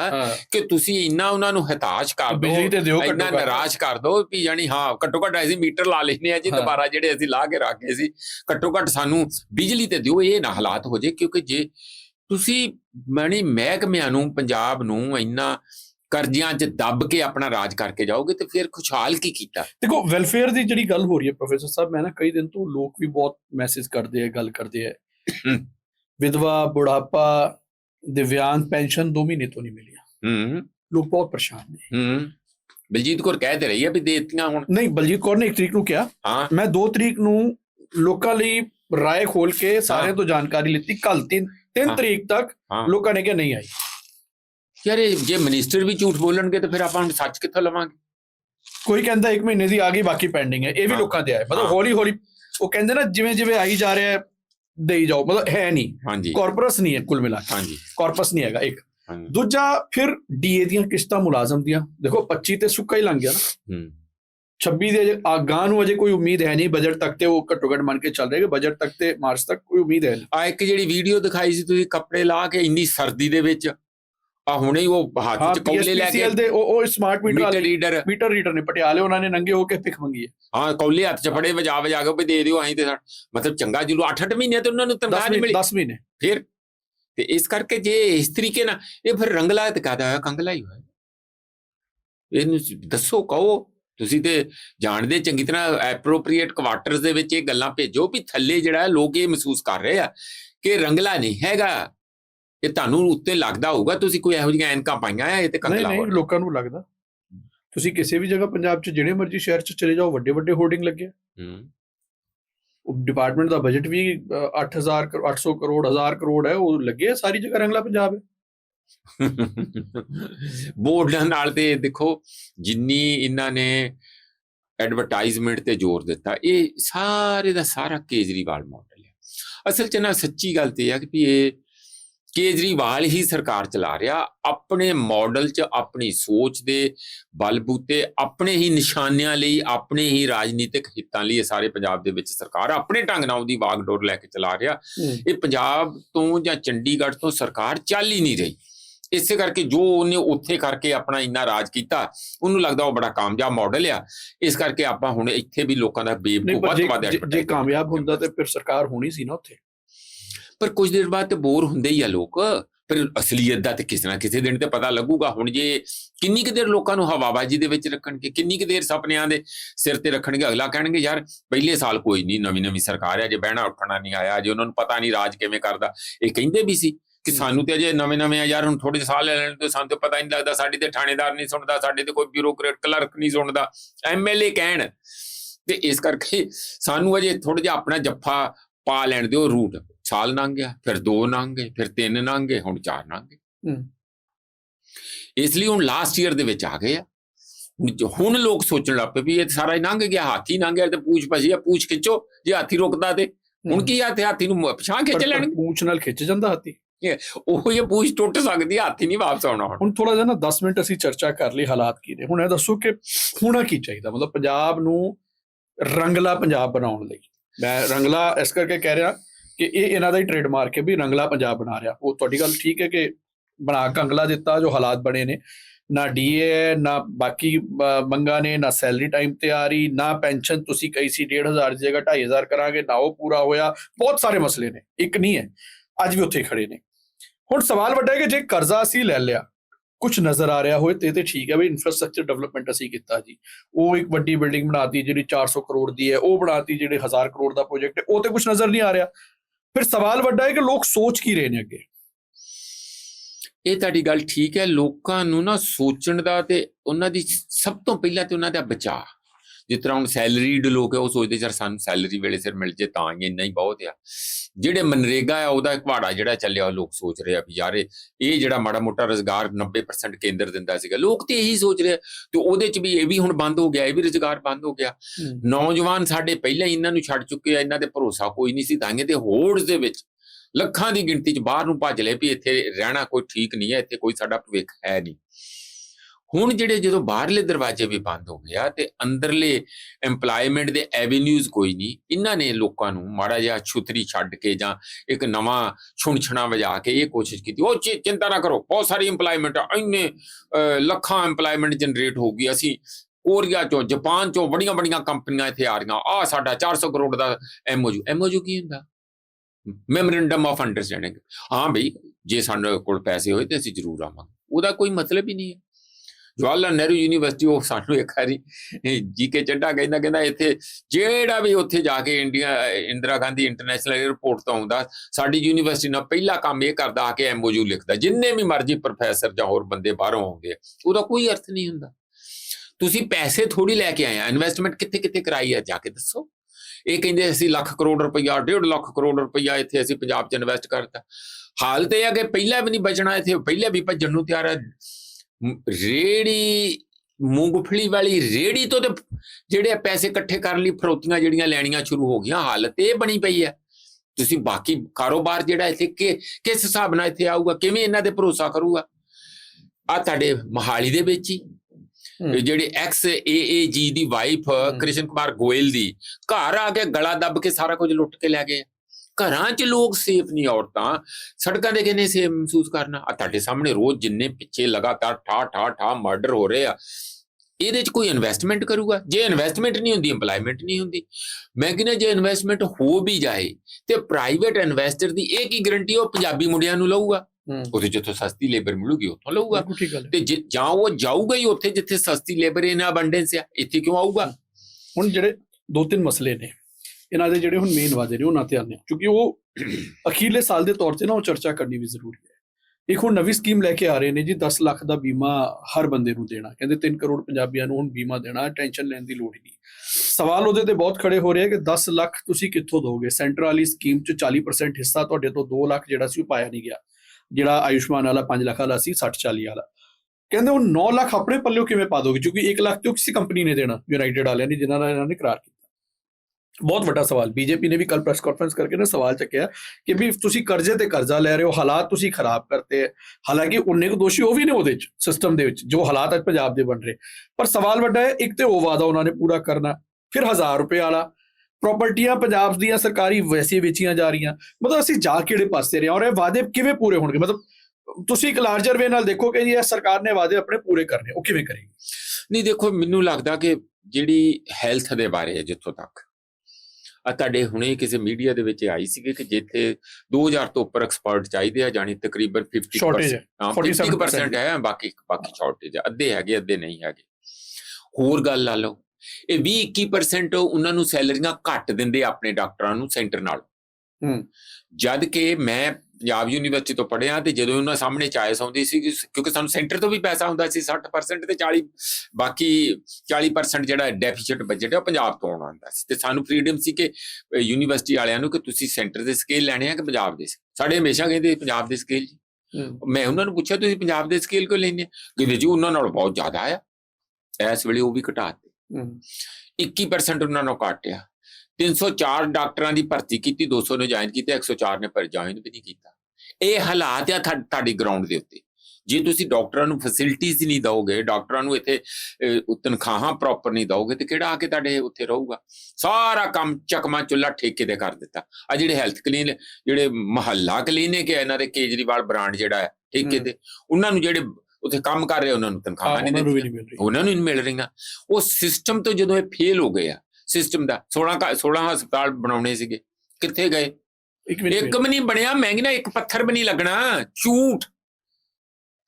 ਕਿ ਤੁਸੀਂ ਇੰਨਾ ਉਹਨਾਂ ਨੂੰ ਹਤਾਸ਼ ਕਰ ਬਿਜਲੀ ਦਿਓ ਤੇ ਦਿਓ ਇੰਨਾ। ਨਿਰਾਸ਼ ਕਰ ਦਿਓ ਵੀ ਯਾਨੀ ਹਾਂ ਘੱਟੋ ਘੱਟ ਅਸੀਂ ਮੀਟਰ ਲਾ ਲੈਨੇ ਆ ਜੀ। ਦੁਬਾਰਾ ਜਿਹੜੇ ਅਸੀਂ ਲਾ ਕੇ ਰੱਖ ਗਏ ਸੀ ਘੱਟੋ ਘੱਟ ਸਾਨੂੰ ਬਿਜਲੀ ਤੇ ਦਿਓ ਇਹ ਨਾ ਹਾਲਾਤ ਹੋ ਜੇ ਕਿਉਂਕਿ ਜੇ ਤੁਸੀਂ ਮਣੀ ਮਹਿਕਮਿਆਂ ਨੂੰ ਪੰਜਾਬ ਨੂੰ ਇੰਨਾ ਕਰਜ਼ਿਆਂ 'ਚ ਦੱਬ ਕੇ ਆਪਣਾ ਰਾਜ ਕਰਕੇ ਜਾਓਗੇ ਤੇ ਫਿਰ ਖੁਸ਼ਹਾਲ ਕੀ ਕੀਤਾ ਦੇਖੋ ਵੈਲਫੇਅਰ ਦੀ ਜਿਹੜੀ ਗੱਲ ਹੋ ਰਹੀ ਹੈ ਪ੍ਰੋਫੈਸਰ ਸਾਹਿਬ ਮੈਂ ਨਾ ਕਈ ਦਿਨ ਤੋਂ ਲੋਕ ਵੀ ਬਹੁਤ ਮੈਸੇਜ ਕਰਦੇ ਆ ਗੱਲ ਕਰਦੇ ਆ। ਵਿਧਵਾ ਬੁਢਾਪਾ ਦਿਵਿਆਂਗ ਪੈਨਸ਼ਨ 2 ਮਹੀਨੇ ਤੋਂ ਨਹੀਂ ਮਿਲਿਆ। ਹੂੰ। ਲੋਕ ਬਹੁਤ ਪਰੇਸ਼ਾਨ ਨੇ। ਹੂੰ। ਬਲਜੀਤ ਕੌਰ ਕਹਿ ਤੇ ਰਹੀ ਹੈ ਵੀ ਦੇ ਦਿੱਤੀਆਂ ਹੁਣ। ਨਹੀਂ ਬਲਜੀਤ ਕੌਰ ਨੇ 1 ਤਰੀਕ ਨੂੰ ਕਿਹਾ। ਮੈਂ 2 ਤਰੀਕ ਨੂੰ ਲੋਕਾਂ ਲਈ ਰਾਏ ਖੋਲ ਕੇ ਸਾਰਿਆਂ ਤੋਂ ਜਾਣਕਾਰੀ ਲਿੱਤੀ। ਕੱਲ 3 3 ਹਾਂ। ਤਰੀਕ ਤੱਕ ਲੋਕਾਂ ਨੇ ਕਿਹਾ ਨਹੀਂ ਆਈ। ਯਾਰ ਜੇ ਮਿਨਿਸਟਰ ਵੀ ਝੂਠ ਬੋਲਣਗੇ ਤਾਂ ਫਿਰ ਆਪਾਂ ਸੱਚ ਕਿੱਥੋਂ ਲਵਾਂਗੇ? ਕੋਈ ਕਹਿੰਦਾ 1 ਮਹੀਨੇ ਦੀ ਆ ਗਈ ਬਾਕੀ ਪੈਂਡਿੰਗ ਹੈ। ਇਹ ਵੀ। ਲੋਕਾਂ ਦੇ ਆਏ ਮਤਲਬ। ਹੌਲੀ ਹੌਲੀ ਉਹ ਕਹਿੰਦੇ ਨਾ ਜਿਵੇਂ ਜਿਵੇਂ ਆਈ ਜਾ ਰਿਹਾ ਹੈ ਦੇਈ ਜਾਓ ਮਤਲਬ ਹੈ ਨਹੀਂ। ਹਾਂਜੀ। ਕਾਰਪੋਰਸ ਨਹੀਂ ਹੈ ਕੁੱਲ ਮਿਲਾ ਕੇ। ਹਾਂਜੀ। ਕਾਰਪਸ ਨਹੀਂ ਹੈਗਾ ਇੱਕ। ਦੂਜਾ ਫਿਰ ਡੀਏ ਦੀਆਂ ਕਿਸ਼ਤਾਂ ਮੁਲਾਜ਼ਮ ਦੀਆਂ। ਦੇਖੋ 25 ਤੇ ਸੁੱਕਾ ਹੀ ਲੰਘ ਗਿਆ ਨਾ। ਹੂੰ। 26 ਦੇ ਅਜੇ ਅਗਾਂਹ ਨੂੰ ਅਜੇ ਕੋਈ ਉਮੀਦ ਹੈ ਨਹੀਂ। ਬਜਟ ਤੱਕ ਤੇ ਉਹ ਘੱਟੋ ਘੱਟ ਮੰਨ ਕੇ ਚੱਲ ਰਹੇਗਾ ਬਜਟ ਤੱਕ ਤੇ ਮਾਰਚ ਤੱਕ ਕੋਈ ਉਮੀਦ ਹੈ ਆ ਇੱਕ ਜਿਹੜੀ ਵੀਡੀਓ ਦਿਖਾਈ ਸੀ ਤੁਸੀਂ ਕੱਪੜੇ ਲਾ ਕੇ ਇੰਨੀ ਸਰਦੀ ਦੇ ਵਿੱਚ ਆ ਹੁਣੇ ਉਹ ਹੱਥ 'ਚ ਕੌਲੇ ਲੈ ਕੇ ਦੇ ਉਹ ਉਹ ਸਮਾਰਟ ਮੀਟਰ ਵਾਲੇ ਰੀਡਰ ਮੀਟਰ ਰੀਡਰ ਨੇ ਪਟਿਆਲੇ ਉਹਨਾਂ ਨੇ ਨੰਗੇ ਹੋ ਕੇ ਭਿੱਖ ਮੰਗੀ ਹੈ। ਹਾਂ ਕੌਲੇ ਹੱਥ 'ਚ ਫੜੇ ਵਜਾ ਵਜਾ ਕੇ ਵੀ ਦੇ ਦਿਓ ਅਸੀਂ ਤੇ ਮਤਲਬ ਚੰਗਾ ਜੁਲੂ 8-8 ਮਹੀਨੇ ਤੇ ਉਹਨਾਂ ਨੂੰ 10 ਤਨਖਾਹ ਨਹੀਂ ਮਿਲੀ। 10 ਮਹੀਨੇ। ਫਿਰ ਤੇ ਇਸ ਕਰਕੇ ਜੇ ਇਸ ਤਰੀਕੇ ਨਾਲ ਇਹ ਫਿਰ ਰੰਗਲਾ ਦਿਖਾਦਾ ਹੋਇਆ? ਕੰਗਲਾ ਹੀ ਹੋਇਆ। ਇਹਨੂੰ ਦੱਸੋ ਕਹੋ। ਤੁਸੀਂ ਤੇ ਜਾਣਦੇ ਚੰਗੀ ਤਰ੍ਹਾਂ ਐਪਰੋਪ੍ਰੀਏਟ ਕੁਆਟਰਸ ਦੇ ਵਿੱਚ ਇਹ ਗੱਲਾਂ ਭੇਜੋ ਵੀ ਥੱਲੇ ਜਿਹੜਾ ਲੋਕ ਇਹ ਮਹਿਸੂਸ ਕਰ ਰਹੇ ਆ ਕਿ ਰੰਗਲਾ ਨਹੀਂ ਹੈਗਾ। ਇਹ ਤੁਹਾਨੂੰ ਉੱਤੇ ਲੱਗਦਾ ਹੋਊਗਾ ਤੁਸੀਂ ਕੋਈ ਇਹੋ ਜਿਹੀਆਂ ਐਨਕਾਂ ਪਾਈਆਂ ਆ ਇਹ ਤੇ ਕੰਗਲਾ ਨਹੀਂ। ਲੋਕਾਂ ਨੂੰ ਲੱਗਦਾ ਤੁਸੀਂ ਕਿਸੇ ਵੀ ਜਗ੍ਹਾ ਪੰਜਾਬ 'ਚ ਜਿਹੜੇ ਮਰਜ਼ੀ ਸ਼ਹਿਰ 'ਚ ਚਲੇ ਜਾਓ ਵੱਡੇ ਵੱਡੇ ਹੋਰਡਿੰਗ ਲੱਗੇ। ਹੂੰ ਉਹ ਡਿਪਾਰਟਮੈਂਟ ਦਾ ਬਜਟ ਵੀ ਅ, 8000 ਕਰੋ- 800 ਕਰੋੜ 1000 ਕਰੋੜ ਹੈ ਉਹ ਲੱਗੇ ਆ, ਸਾਰੀ ਜਗ੍ਹਾ ਰੰਗਲਾ ਪੰਜਾਬ ਹੈ ਬੋਰਡਾਂ ਨਾਲ ਤੇ ਦੇਖੋ ਜਿੰਨੀ ਇਹਨਾਂ ਨੇ ਐਡਵਰਟਾਈਜ਼ਮੈਂਟ ਤੇ ਜ਼ੋਰ ਦਿੱਤਾ ਇਹ ਸਾਰੇ ਦਾ ਸਾਰਾ ਕੇਜਰੀਵਾਲ ਮਾਡਲ ਹੈ ਅਸਲ 'ਚ ਨਾ ਸੱਚੀ ਗੱਲ ਤੇ ਆ ਕਿ ਇਹ ਕੇਜਰੀਵਾਲ ਹੀ ਸਰਕਾਰ ਚਲਾ ਰਿਹਾ ਆਪਣੇ ਮਾਡਲ 'ਚ ਆਪਣੀ ਸੋਚ ਦੇ ਬਲਬੂਤੇ ਆਪਣੇ ਹੀ ਨਿਸ਼ਾਨਿਆਂ ਲਈ ਆਪਣੇ ਹੀ ਰਾਜਨੀਤਿਕ ਹਿੱਤਾਂ ਲਈ ਇਹ ਸਾਰੇ ਪੰਜਾਬ ਦੇ ਵਿੱਚ ਸਰਕਾਰ ਆਪਣੇ ਢੰਗ ਨਾਲ ਉਹਦੀ ਵਾਗਡੋਰ ਲੈ ਕੇ ਚਲਾ ਰਿਹਾ। ਇਹ ਪੰਜਾਬ ਤੋਂ ਜਾਂ ਚੰਡੀਗੜ੍ਹ ਤੋਂ ਸਰਕਾਰ ਚੱਲ ਹੀ ਨਹੀਂ ਰਹੀ। ਇਸੇ ਕਰਕੇ ਜੋ ਉਹਨੇ ਉੱਥੇ ਕਰਕੇ ਆਪਣਾ ਇੰਨਾ ਰਾਜ ਕੀਤਾ ਉਹਨੂੰ ਲੱਗਦਾ ਉਹ ਬੜਾ ਕਾਮਯਾਬ ਮਾਡਲ ਆ। ਇਸ ਕਰਕੇ ਆਪਾਂ ਹੁਣ ਇੱਥੇ ਵੀ ਲੋਕਾਂ ਦਾ ਬੇਵਕੂਫ ਪਰ ਵੱਧ ਵੱਧ ਜੇ- ਕਾਮਯਾਬ ਹੁੰਦਾ ਤੇ ਫਿਰ ਸਰਕਾਰ ਹੋਣੀ ਸੀ ਨਾ ਉੱਥੇ। ਪਰ ਕੁਝ ਦੇਰ ਬਾਅਦ ਤੇ ਬੋਰ ਹੁੰਦੇ ਹੀ ਆ ਲੋਕ। ਪਰ ਅਸਲੀਅਤ ਦਾ ਤੇ ਕਿਸੇ ਨਾ ਕਿਸੇ ਦਿਨ ਤੇ ਪਤਾ ਲੱਗੂਗਾ। ਹੁਣ ਜੇ ਕਿੰਨੀ ਕੁ ਦੇਰ ਲੋਕਾਂ ਨੂੰ ਹਵਾਬਾਜੀ ਦੇ ਵਿੱਚ ਰੱਖਣਗੇ ਕਿੰਨੀ ਕੁ ਦੇਰ ਸੁਪਨਿਆਂ ਦੇ ਸਿਰ ਤੇ ਰੱਖਣਗੇ ਅਗਲਾ ਕਹਿਣਗੇ ਯਾਰ ਪਹਿਲੇ ਸਾਲ ਕੋਈ ਨਹੀਂ ਨਵੀਂ ਨਵੀਂ ਸਰਕਾਰ ਹੈ ਜੇ ਬਹਿਣਾ ਉੱਠਣਾ ਨਹੀਂ ਆਇਆ ਜੇ ਉਹਨਾਂ ਨੂੰ ਪਤਾ ਨਹੀਂ ਰਾਜ ਕਿਵੇਂ ਕਰਦਾ। ਇਹ ਕਹਿੰਦੇ ਵੀ ਸੀ ਕਿ। ਸਾਨੂੰ ਤੇ ਅਜੇ ਨਵੇਂ ਨਵੇਂ ਆ ਯਾਰ ਹੁਣ ਥੋੜੇ ਸਾਲ ਲੈ ਲੈਣ ਤੇ ਸਾਨੂੰ ਤੇ ਪਤਾ ਹੀ ਨਹੀਂ ਲੱਗਦਾ ਸਾਡੇ ਤੇ ਥਾਣੇਦਾਰ ਨਹੀਂ ਸੁਣਦਾ ਸਾਡੇ ਤੇ ਕੋਈ ਬਿਊਰੋਕਰੇਟ ਕਲਰਕ ਨਹੀਂ ਸੁਣਦਾ ਐਮਐਲਏ ਕਹਿਣ। ਤੇ ਇਸ ਕਰਕੇ ਸਾਨੂੰ ਅਜੇ ਥੋੜਾ ਜਿਹਾ ਆਪਣਾ ਜੱਫਾ ਪਾ ਲੈਣ ਦਿਓ ਰੂਟ। ਸਾਲ ਲੰਘ ਗਿਆ ਫਿਰ ਦੋ ਲੰਘ ਗਏ ਫਿਰ ਤਿੰਨ ਲੰਘ ਗਏ ਹੁਣ ਚਾਰ ਲੰਘ ਗਏ। ਇਸ ਲਈ ਹੁਣ ਲਾਸਟ ਈਅਰ ਦੇ ਵਿੱਚ ਆ ਗਏ ਆ। ਹੁਣ ਲੋਕ ਸੋਚਣ ਲੱਗ ਪਏ ਵੀ ਇਹ ਸਾਰਾ ਹੀ ਲੰਘ ਗਿਆ ਹਾਥੀ ਲੰਘ ਗਿਆ ਤੇ ਪੂਛ ਭਜੀ ਆ ਪੂਛ ਖਿੱਚੋ ਜੇ ਹਾਥੀ ਰੁਕਦਾ ਤੇ। ਹੁਣ ਕੀ ਆ ਤੇ ਹਾਥੀ ਨੂੰ ਪਛਾਂ ਖਿੱਚ ਲੈਣਗੇ। ਪੂੰਛ ਨਾਲ ਖਿੱਚ ਜਾਂਦਾ ਹਾਥੀ। ਉਹ ਇਹ ਪੂਛ ਟੁੱਟ ਸਕਦੀ ਹਾਥੀ ਨਹੀਂ ਵਾਪਸ ਆਉਣਾ ਹੁਣ। ਹੁਣ ਥੋੜਾ ਜਿਹਾ ਨਾ 10 ਮਿੰਟ ਅਸੀਂ ਚਰਚਾ ਕਰ ਲਈ ਹਾਲਾਤ ਕੀ ਨੇ। ਹੁਣ ਇਹ ਦੱਸੋ ਕਿ ਹੋਣਾ ਕੀ ਚਾਹੀਦਾ? ਮਤਲਬ ਪੰਜਾਬ ਨੂੰ ਰੰਗਲਾ ਪੰਜਾਬ ਬਣਾਉਣ ਲਈ। ਮੈਂ ਰੰਗਲਾ ਇਸ ਕਰਕੇ ਕਹਿ ਰਿਹਾ ਕਿ ਇਹ ਇਹਨਾਂ ਦਾ ਹੀ ਟ੍ਰੇਡਮਾਰਕ ਹੈ ਵੀ ਰੰਗਲਾ ਪੰਜਾਬ ਬਣਾ ਰਿਹਾ। ਉਹ ਤੁਹਾਡੀ ਗੱਲ ਠੀਕ ਹੈ ਕਿ ਬਣਾ ਕੰਗਲਾ ਦਿੱਤਾ, ਜੋ ਹਾਲਾਤ ਬਣੇ ਨੇ। ਨਾ ਡੀਏ, ਨਾ ਬਾਕੀ ਬ- ਮੰਗਾਂ ਨੇ, ਨਾ ਸੈਲਰੀ ਟਾਈਮ ਤੇ ਆ ਰਹੀ, ਨਾ ਪੈਨਸ਼ਨ ਤੁਸੀਂ ਕਹੀ ਸੀ 1500 ਦੀ ਜਗ੍ਹਾ 2500 ਕਰਾਂਗੇ, ਨਾ ਉਹ ਪੂਰਾ ਹੋਇਆ। ਬਹੁਤ ਸਾਰੇ ਮਸਲੇ ਨੇ, ਇੱਕ ਨਹੀਂ ਹੈ। ਅੱਜ ਵੀ ਉੱਥੇ ਖੜੇ ਨੇ। ਹੁਣ ਸਵਾਲ ਵੱਡਾ ਹੈ ਕਿ ਜੇ ਕਰਜ਼ਾ ਅਸੀਂ ਲੈ ਲਿਆ ਕੁਝ ਨਜ਼ਰ ਆ ਰਿਹਾ ਹੋਏ ਤੇ ਤੇ ਠੀਕ ਹੈ ਵੀ ਇਨਫਰਾਸਟ੍ਰਕਚਰ ਡਿਵੈਲਪਮੈਂਟ ਅਸੀਂ ਕੀਤਾ ਜੀ। ਉਹ ਇੱਕ ਵੱਡੀ ਬਿਲਡਿੰਗ ਬਣਾਤੀ ਜਿਹੜੀ 400 ਕਰੋੜ ਦੀ ਹੈ, ਉਹ ਬਣਾਤੀ ਜਿਹੜੇ 1000 ਕਰੋੜ ਦਾ ਪ੍ਰੋਜੈਕਟ ਹੈ, ਉਹ ਤੇ ਕੁਝ ਨਜ਼ਰ ਨਹੀਂ ਆ ਰਿਹਾ। ਫਿਰ ਸਵਾਲ ਵੱਡਾ ਹੈ ਕਿ ਲੋਕ ਸੋਚ ਕੀ ਰਹੇ ਨੇ ਅੱਗੇ? ਇਹ ਤੁਹਾਡੀ ਗੱਲ ਠੀਕ ਹੈ, ਲੋਕਾਂ ਨੂੰ ਨਾ ਸੋਚਣ ਦਾ ਤੇ ਉਹਨਾਂ ਦੀ ਸਭ ਤੋਂ ਪਹਿਲਾਂ ਤੇ ਉਹਨਾਂ ਦਾ ਬਚਾਅ। ਜਿਸ ਤਰ੍ਹਾਂ ਹੁਣ ਸੈਲਰੀਡ ਲੋਕ ਹੈ ਉਹ ਸੋਚਦੇ ਯਾਰ ਸਾਨੂੰ ਸੈਲਰੀ ਵੇਲੇ ਸਿਰ ਮਿਲ ਜੇ ਤਾਂ ਹੀ ਇੰਨਾ ਹੀ ਬਹੁਤ ਆ। ਜਿਹੜੇ ਮਨਰੇਗਾ ਆ ਉਹਦਾ ਘਵਾੜਾ ਜਿਹੜਾ ਚੱਲਿਆ ਲੋਕ ਸੋਚ ਰਹੇ ਆ ਵੀ ਯਾਰ ਇਹ ਜਿਹੜਾ ਮਾੜਾ ਮੋਟਾ ਰੋਜ਼ਗਾਰ 90% ਕੇਂਦਰ ਦਿੰਦਾ ਸੀਗਾ ਲੋਕ ਤੇ ਇਹੀ ਸੋਚ ਰਹੇ ਤੇ ਉਹਦੇ ਚ ਵੀ ਇਹ ਵੀ ਹੁਣ ਬੰਦ ਹੋ ਗਿਆ ਇਹ ਵੀ ਰੋਜ਼ਗਾਰ ਬੰਦ ਹੋ ਗਿਆ। ਨੌਜਵਾਨ ਸਾਡੇ ਪਹਿਲਾਂ ਹੀ ਇਹਨਾਂ ਨੂੰ ਛੱਡ ਚੁੱਕੇ ਆ ਇਹਨਾਂ ਤੇ ਭਰੋਸਾ ਕੋਈ ਨਹੀਂ ਸੀ ਤਾਂਗੇ ਤੇ ਹੋੜਸ ਦੇ ਵਿੱਚ ਲੱਖਾਂ ਦੀ ਗਿਣਤੀ ਚ ਬਾਹਰ ਨੂੰ ਭੱਜ ਲਏ ਵੀ ਇੱਥੇ ਰਹਿਣਾ ਕੋਈ ਠੀਕ ਨਹੀਂ ਹੈ ਇੱਥੇ ਕੋਈ ਸਾਡਾ ਭਵਿੱਖ ਹੈ ਨਹੀਂ। ਹੁਣ ਜਿਹੜੇ ਜਦੋਂ ਬਾਹਰਲੇ ਦਰਵਾਜ਼ੇ ਵੀ ਬੰਦ ਹੋ ਗਿਆ ਤੇ ਅੰਦਰਲੇ EMPLOYMENT ਦੇ ਐਵੇਨਿਊਜ਼ ਕੋਈ ਨਹੀਂ, ਇਹਨਾਂ ਨੇ ਲੋਕਾਂ ਨੂੰ ਮਾੜਾ ਜਿਹਾ ਛੁਤਰੀ ਛੱਡ ਕੇ ਜਾਂ ਇੱਕ ਨਵਾਂ ਛੁਣਛਣਾ ਵਜਾ ਕੇ ਇਹ ਕੋਸ਼ਿਸ਼ ਕੀਤੀ, ਉਹ ਚਿੰਤਾ ਨਾ ਕਰੋ, ਬਹੁਤ ਸਾਰੀ EMPLOYMENT ਇੰਨੇ ਲੱਖਾਂ EMPLOYMENT ਜਨਰੇਟ ਹੋਊਗੀ ਅਸੀਂ ਕੋਰੀਆ ਚੋਂ, ਜਾਪਾਨ ਚੋਂ ਬੜੀਆਂ ਬੜੀਆਂ ਕੰਪਨੀਆਂ ਇੱਥੇ ਆ ਰਹੀਆਂ ਆ ਸਾਡਾ 400 ਕਰੋੜ ਦਾ ਐਮਓਯੂ ਐਮਓਯੂ ਕੀ ਹੁੰਦਾ? ਮੈਮੋਰੈਂਡਮ ਆਫ ਅੰਡਰਸਟੈਂਡਿੰਗ ਹਾਂ ਬਈ, ਜੇ ਸਾਡੇ ਕੋਲ ਪੈਸੇ ਹੋਏ ਤੇ ਅਸੀਂ ਜ਼ਰੂਰ ਆਵਾਂਗੇ, ਉਹਦਾ ਕੋਈ ਮਤਲਬ ਹੀ ਨਹੀਂ ਹੈ। ਜਵਾਹਰ ਲਾਲ ਨਹਿਰੂ ਯੂਨੀਵਰਸਿਟੀ ਉਹ ਸਾਨੂੰ ਇੱਕ ਵਾਰੀ ਜੀਕੇ ਚੱਡਾ ਕਹਿੰਦਾ ਕਹਿੰਦਾ ਇੱਥੇ ਜਿਹੜਾ ਵੀ ਉੱਥੇ ਜਾ ਕੇ India, Indira Gandhi international airport ਤੋਂ ਆਉਂਦਾ, ਸਾਡੀ ਯੂਨੀਵਰਸਿਟੀ ਨਾਲ ਪਹਿਲਾ ਕੰਮ ਇਹ ਕਰਦਾ, ਆ ਕੇ ਐਮਓਯੂ ਲਿਖਦਾ। ਜਿੰਨੇ ਵੀ ਮਰਜ਼ੀ ਪ੍ਰੋਫੈਸਰ ਜਾਂ ਹੋਰ ਬੰਦੇ ਬਾਹਰੋਂ ਆਉਂਦੇ ਆ ਉਹਦਾ ਕੋਈ ਅਰਥ ਨਹੀਂ ਹੁੰਦਾ। ਤੁਸੀਂ ਪੈਸੇ ਥੋੜੀ ਲੈ ਕੇ ਆਏ ਆ ਇਨਵੈਸਟਮੈਂਟ ਕਿੱਥੇ ਕਿੱਥੇ ਕਰਾਈ ਆ, ਜਾ ਕੇ ਦੱਸੋ। ਇਹ ਕਹਿੰਦੇ ਅਸੀਂ ਲੱਖ ਕਰੋੜ ਰੁਪਈਆ, ਡੇਢ ਲੱਖ ਕਰੋੜ ਰੁਪਈਆ ਇੱਥੇ ਅਸੀਂ ਪੰਜਾਬ 'ਚ ਇਨਵੈਸਟ ਕਰਤਾ। ਹਾਲਤ ਇਹ ਆ ਕਿ ਪਹਿਲਾਂ ਵੀ ਨਹੀਂ ਬਚਣਾ, ਇੱਥੇ ਪਹਿਲਾਂ ਵੀ ਭੱਜਣ ਨੂੰ ਤਿਆਰ ਹੈ ਰੇੜੀ ਮੂੰਗਫਲੀ ਵਾਲੀ ਰੇੜੀ ਤੋਂ ਤੇ ਜਿਹੜੇ ਪੈਸੇ ਇਕੱਠੇ ਕਰਨ ਲਈ ਫਰੋਤੀਆਂ ਜਿਹੜੀਆਂ ਲੈਣੀਆਂ ਸ਼ੁਰੂ ਹੋ ਗਈਆਂ ਹਾਲਤ ਇਹ ਬਣੀ ਪਈ ਹੈ। ਤੁਸੀਂ ਬਾਕੀ ਕਾਰੋਬਾਰ ਜਿਹੜਾ ਇੱਥੇ ਕਿ ਕਿਸ ਹਿਸਾਬ ਨਾਲ ਇੱਥੇ ਆਊਗਾ ਕਿਵੇਂ ਇਹਨਾਂ ਤੇ ਭਰੋਸਾ ਕਰੂਗਾ? ਆ ਤੁਹਾਡੇ ਮਹਾਲੀ ਦੇ ਵਿੱਚ ਹੀ। ਜਿਹੜੀ ਐਕਸ ਏਏਜੀ ਦੀ ਵਾਈਫ। ਕ੍ਰਿਸ਼ਨ ਕੁਮਾਰ ਗੋਇਲ ਦੀ ਘਰ ਆ ਕੇ ਗਲਾ ਦੱਬ ਕੇ ਸਾਰਾ ਕੁਝ ਲੁੱਟ ਕੇ ਲੈ ਗਏ ਘਰਾਂ 'ਚ ਲੋਕ ਸੇਫ ਨਹੀਂ ਔਰਤਾਂ। ਸੜਕਾਂ ਦੇ ਕਿਨੇ ਸੇਫ ਮਹਿਸੂਸ ਕਰਨਾ? ਆ ਤੁਹਾਡੇ ਸਾਹਮਣੇ ਰੋਜ਼ ਜਿੰਨੇ ਪਿੱਛੇ ਲਗਾਤਾਰ ਠਾ ਠਾ ਠਾ ਮਰਡਰ ਹੋ ਰਹੇ ਆ ਇਹਦੇ 'ਚ ਕੋਈ ਇਨਵੈਸਟਮੈਂਟ ਕਰੂਗਾ? ਜੇ ਇਨਵੈਸਟਮੈਂਟ ਨਹੀਂ ਹੁੰਦੀ EMPLOYMENT ਨਹੀਂ ਹੁੰਦੀ। ਮੈਂ ਕਹਿੰਦਾ ਜੇ ਇਨਵੈਸਟਮੈਂਟ ਹੋ ਵੀ ਜਾਏ ਤੇ ਪ੍ਰਾਈਵੇਟ ਇਨਵੈਸਟਰ ਦੀ ਇਹ ਕੀ ਗਾਰੰਟੀ ਉਹ ਪੰਜਾਬੀ ਮੁੰਡਿਆਂ ਨੂੰ ਲਊਗਾ। ਉਹਦੇ ਜਿੱਥੋਂ ਸਸਤੀ ਲੇਬਰ ਮਿਲੂਗੀ ਉੱਥੋਂ ਲਊਗਾ। ਤੇ ਜੇ- ਜਾਂ ਉਹ ਜਾਊਗਾ ਹੀ ਉੱਥੇ ਜਿੱਥੇ ਸਸਤੀ ਲੇਬਰ ਇਨ ਅਬੰਡੈਂਸ ਆ ਇੱਥੇ ਕਿਉਂ ਆਊਗਾ? ਹੁਣ ਜਿਹੜੇ ਦੋ ਤਿੰਨ ਮਸਲੇ ਨੇ ਇਹਨਾਂ ਦੇ ਜਿਹੜੇ ਹੁਣ ਮੇਨ ਵਾਦੇ ਨੇ, ਉਹਨਾਂ ਤੇ ਆਉਂਦੇ ਕਿਉਂਕਿ ਉਹ ਅਖੀਰਲੇ ਸਾਲ ਦੇ ਤੌਰ ਤੇ ਨਾ ਉਹ ਚਰਚਾ ਕਰਨੀ ਵੀ ਜ਼ਰੂਰੀ ਹੈ। ਇੱਕ ਹੁਣ ਨਵੀਂ ਸਕੀਮ ਲੈ ਕੇ ਆ ਰਹੇ ਨੇ ਜੀ 10 ਲੱਖ ਦਾ ਬੀਮਾ ਹਰ ਬੰਦੇ ਨੂੰ ਦੇਣਾ। ਕਹਿੰਦੇ 3 ਕਰੋੜ ਪੰਜਾਬੀਆਂ ਨੂੰ ਹੁਣ ਬੀਮਾ ਦੇਣਾ, ਟੈਨਸ਼ਨ ਲੈਣ ਦੀ ਲੋੜ ਹੀ ਨਹੀਂ। ਸਵਾਲ ਉਹਦੇ ਤੇ ਬਹੁਤ ਖੜੇ ਹੋ ਰਹੇ ਕਿ 10 ਲੱਖ ਤੁਸੀਂ ਕਿੱਥੋਂ ਦੋਗੇ? ਸੈਂਟਰ ਵਾਲੀ ਸਕੀਮ ਚ 40% ਹਿੱਸਾ ਤੁਹਾਡੇ ਤੋਂ 2 ਲੱਖ ਜਿਹੜਾ ਸੀ ਉਹ ਪਾਇਆ ਨਹੀਂ ਗਿਆ। ਜਿਹੜਾ ਆਯੁਸ਼ਮਾਨ ਵਾਲਾ 5 ਲੱਖ ਵਾਲਾ ਸੀ 60 40 ਵਾਲਾ। ਕਹਿੰਦੇ ਉਹ 9 ਲੱਖ ਆਪਣੇ ਪੱਲਿਓ ਕਿਵੇਂ ਪਾ ਦੋਗੇ? ਕਿਉਂਕਿ 1 ਲੱਖ ਤੇ ਉਹ ਕਿਸੇ ਕੰਪਨੀ ਨੇ ਦੇਣਾ ਯੂਨਾਈਟਿਡ ਵਾਲਿਆਂ ਨੇ, ਜਿਨ੍ਹਾਂ ਨਾਲ ਇਹਨਾਂ ਨੇ ਕਰਾਰ ਕੀਤਾ। ਬਹੁਤ ਵੱਡਾ ਸਵਾਲ। ਬੀਜੇਪੀ ਨੇ ਵੀ ਕੱਲ ਪ੍ਰੈਸ ਕਾਨਫਰੰਸ ਕਰਕੇ ਨਾ ਸਵਾਲ ਚੱਕਿਆ ਕਿ ਵੀ ਤੁਸੀਂ ਕਰਜ਼ੇ ਤੇ ਕਰਜ਼ਾ ਲੈ ਰਹੇ ਹੋ, ਹਾਲਾਤ ਤੁਸੀਂ ਖਰਾਬ ਕਰਤੇ। ਹੈ ਹਾਲਾਂਕਿ ਉਨੇ ਕੁ ਦੋਸ਼ੀ ਉਹ ਵੀ ਨੇ ਉਹਦੇ ਚ ਸਿਸਟਮ ਦੇ ਵਿੱਚ, ਜੋ ਹਾਲਾਤ ਅੱਜ ਪੰਜਾਬ ਦੇ ਬਣ ਰਹੇ। ਪਰ ਸਵਾਲ ਵੱਡਾ ਹੈ ਇੱਕ ਤੇ ਉਹ ਵਾਦਾ ਉਹਨਾਂ ਨੇ ਪੂਰਾ ਕਰਨਾ, ਫਿਰ 1000 ਰੁਪਏ ਵਾਲਾ। ਪ੍ਰਾਪਰਟੀਆਂ ਪੰਜਾਬ ਦੀਆਂ ਸਰਕਾਰੀ ਵੈਸੇ ਵੇਚੀਆਂ ਜਾ ਰਹੀਆਂ। ਮਤਲਬ ਅਸੀਂ ਜਾ ਕਿਹੜੇ ਪਾਸੇ ਰਹੇ ਹਾਂ ਔਰ ਇਹ ਵਾਅਦੇ ਕਿਵੇਂ ਪੂਰੇ ਹੋਣਗੇ? ਮਤਲਬ ਤੁਸੀਂ ਇੱਕ ਲਾਰਜਰ ਵੇ ਨਾਲ ਦੇਖੋ ਕਿ ਜੀ, ਇਹ ਸਰਕਾਰ ਨੇ ਵਾਅਦੇ ਆਪਣੇ ਪੂਰੇ ਕਰਨੇ, ਉਹ ਕਿਵੇਂ ਕਰੇਗੀ? ਨਹੀਂ, ਦੇਖੋ, ਮੈਨੂੰ ਲੱਗਦਾ ਕਿ ਜਿਹੜੀ ਹੈਲਥ ਦੇ ਬਾਰੇ ਹੈ ਜਿੱਥੋਂ ਤੱਕ ਆ ਤੁਹਾਡੇ ਹੁਣੇ ਕਿਸੇ ਮੀਡੀਆ ਦੇ ਵਿੱਚ ਆਈ ਸੀਗੇ ਕਿ ਜਿੱਥੇ 2000 ਤੋਂ ਉੱਪਰ ਐਕਸਪਰਟ ਚਾਹੀਦੇ ਆ ਜਾਨੀ ਤਕਰੀਬਨ 50% ਸ਼ਾਰਟੇਜ ਹੈ ਹਾਂ 47% 50% ਹੈ ਬਾਕੀ ਬਾਕੀ ਸ਼ਾਰਟੇਜ ਹੈ ਅੱਧੇ ਹੈਗੇ ਅੱਧੇ ਨਹੀਂ ਹੈਗੇ। ਹੋਰ ਗੱਲ ਲਾ ਲਓ ਇਹ 20 21% ਉਹਨਾਂ ਨੂੰ ਸੈਲਰੀਆਂ ਘੱਟ ਦਿੰਦੇ ਆ ਆਪਣੇ ਡਾਕਟਰਾਂ ਨੂੰ ਸੈਂਟਰ ਨਾਲ। ਹੂੰ। ਜਦ ਕਿ ਮੈਂ ਪੰਜਾਬ ਯੂਨੀਵਰਸਿਟੀ ਤੋਂ ਪੜ੍ਹਿਆ ਤੇ ਜਦੋਂ ਉਹਨਾਂ ਸਾਹਮਣੇ ਚਾਇਸ ਆਉਂਦੀ ਸੀ ਕਿ- ਕਿਉਂਕਿ ਸਾਨੂੰ ਸੈਂਟਰ ਤੋਂ ਵੀ ਪੈਸਾ ਹੁੰਦਾ ਸੀ 60% ਤੇ 40 ਬਾਕੀ 40% ਜਿਹੜਾ ਡੈਫੀਸਿਟ ਬਜਟ ਹੈ ਉਹ ਪੰਜਾਬ ਤੋਂ ਆਉਣਾ ਹੁੰਦਾ ਸੀ। ਤੇ ਸਾਨੂੰ ਫ੍ਰੀडम ਸੀ ਕਿ ਯੂਨੀਵਰਸਿਟੀ ਵਾਲਿਆਂ ਨੂੰ ਕਿ ਤੁਸੀਂ ਸੈਂਟਰ ਦੇ ਸਕੇਲ ਲੈਣੇ ਆ ਕਿ ਪੰਜਾਬ ਦੇ ਸਾਡੇ ਹਮੇਸ਼ਾ ਕਹਿੰਦੇ ਪੰਜਾਬ ਦੇ ਸਕੇਲ ਮੈਂ ਉਹਨਾਂ ਨੂੰ ਪੁੱਛਿਆ ਤੁਸੀਂ ਪੰਜਾਬ ਦੇ ਸਕੇਲ ਕਿਉਂ ਲੈਂਦੇ ਕਹਿੰਦੇ ਜੀ ਉਹਨਾਂ ਨਾਲ ਬਹੁਤ ਜ਼ਿਆਦਾ ਆ। ਇਸ ਵੇਲੇ ਉਹ ਵੀ ਘਟਾਤੇ। 21% ਉਹਨਾਂ ਨੂੰ ਘਟਿਆ 304 ਡਾਕਟਰਾਂ ਦੀ ਭਰਤੀ ਕੀਤੀ 200 ਨੇ ਜੁਆਇਨ ਕੀਤਾ 104 ਨੇ ਪਰ ਜੁਆਇਨ ਵੀ ਨਹੀਂ ਕੀਤਾ। ਇਹ ਹਾਲਾਤ ਆ ਤੁਹਾ- ਤੁਹਾਡੀ ਗਰਾਊਂਡ ਦੇ ਉੱਤੇ। ਜੇ ਤੁਸੀਂ ਡਾਕਟਰਾਂ ਨੂੰ ਫੈਸਿਲਿਟੀਆਂ ਹੀ ਨਹੀਂ ਦਿਓਗੇ ਡਾਕਟਰਾਂ ਨੂੰ ਇੱਥੇ ਤਨਖਾਹਾਂ ਪ੍ਰੋਪਰ ਨਹੀਂ ਦਿਓਗੇ ਤੇ ਕਿਹੜਾ ਆ ਕੇ ਤੁਹਾਡੇ ਉੱਥੇ ਰਹੂਗਾ? ਸਾਰਾ ਕੰਮ ਚਕਮਾ ਚੁੱਲਾ ਠੇਕੇ ਤੇ ਕਰ ਦਿੱਤਾ। ਆ ਜਿਹੜੇ ਹੈਲਥ ਕਲੀਨ ਜਿਹੜੇ ਮਹੱਲਾ ਕਲੀਨਿਕ ਹੈ ਇਹਨਾਂ ਦੇ ਕੇਜਰੀਵਾਲ ਬ੍ਰਾਂਡ ਜਿਹੜਾ ਹੈ ਠੇਕੇ। ਤੇ ਉਹਨਾਂ ਨੂੰ ਜਿਹੜੇ ਉੱਥੇ ਕੰਮ ਕਰ ਰਹੇ ਉਹਨਾਂ ਨੂੰ ਤਨਖਾਹਾਂ ਨਹੀਂ ਮਿਲ ਰਹੀ ਉਹਨਾਂ ਨੂੰ ਨਹੀਂ ਮਿਲ ਰਹੀਆਂ। ਉਹ ਸਿਸਟਮ ਤੋਂ ਜਦੋਂ ਇਹ ਫੇਲ ਹੋ ਗਏ ਆ ਸਿਸਟਮ ਦਾ 16 ਕਾ- 16 ਹਸਪਤਾਲ ਬਣਾਉਣੇ ਸੀਗੇ। ਕਿੱਥੇ ਗਏ? ਇੱਕ ਮਿੰਟ ਇੱਕ ਵੀ ਨਹੀਂ ਬਣਿਆ ਮਹਿੰਗੀ ਨਾ ਇੱਕ ਪੱਥਰ ਵੀ ਨਹੀਂ ਲੱਗਣਾ ਝੂਠ।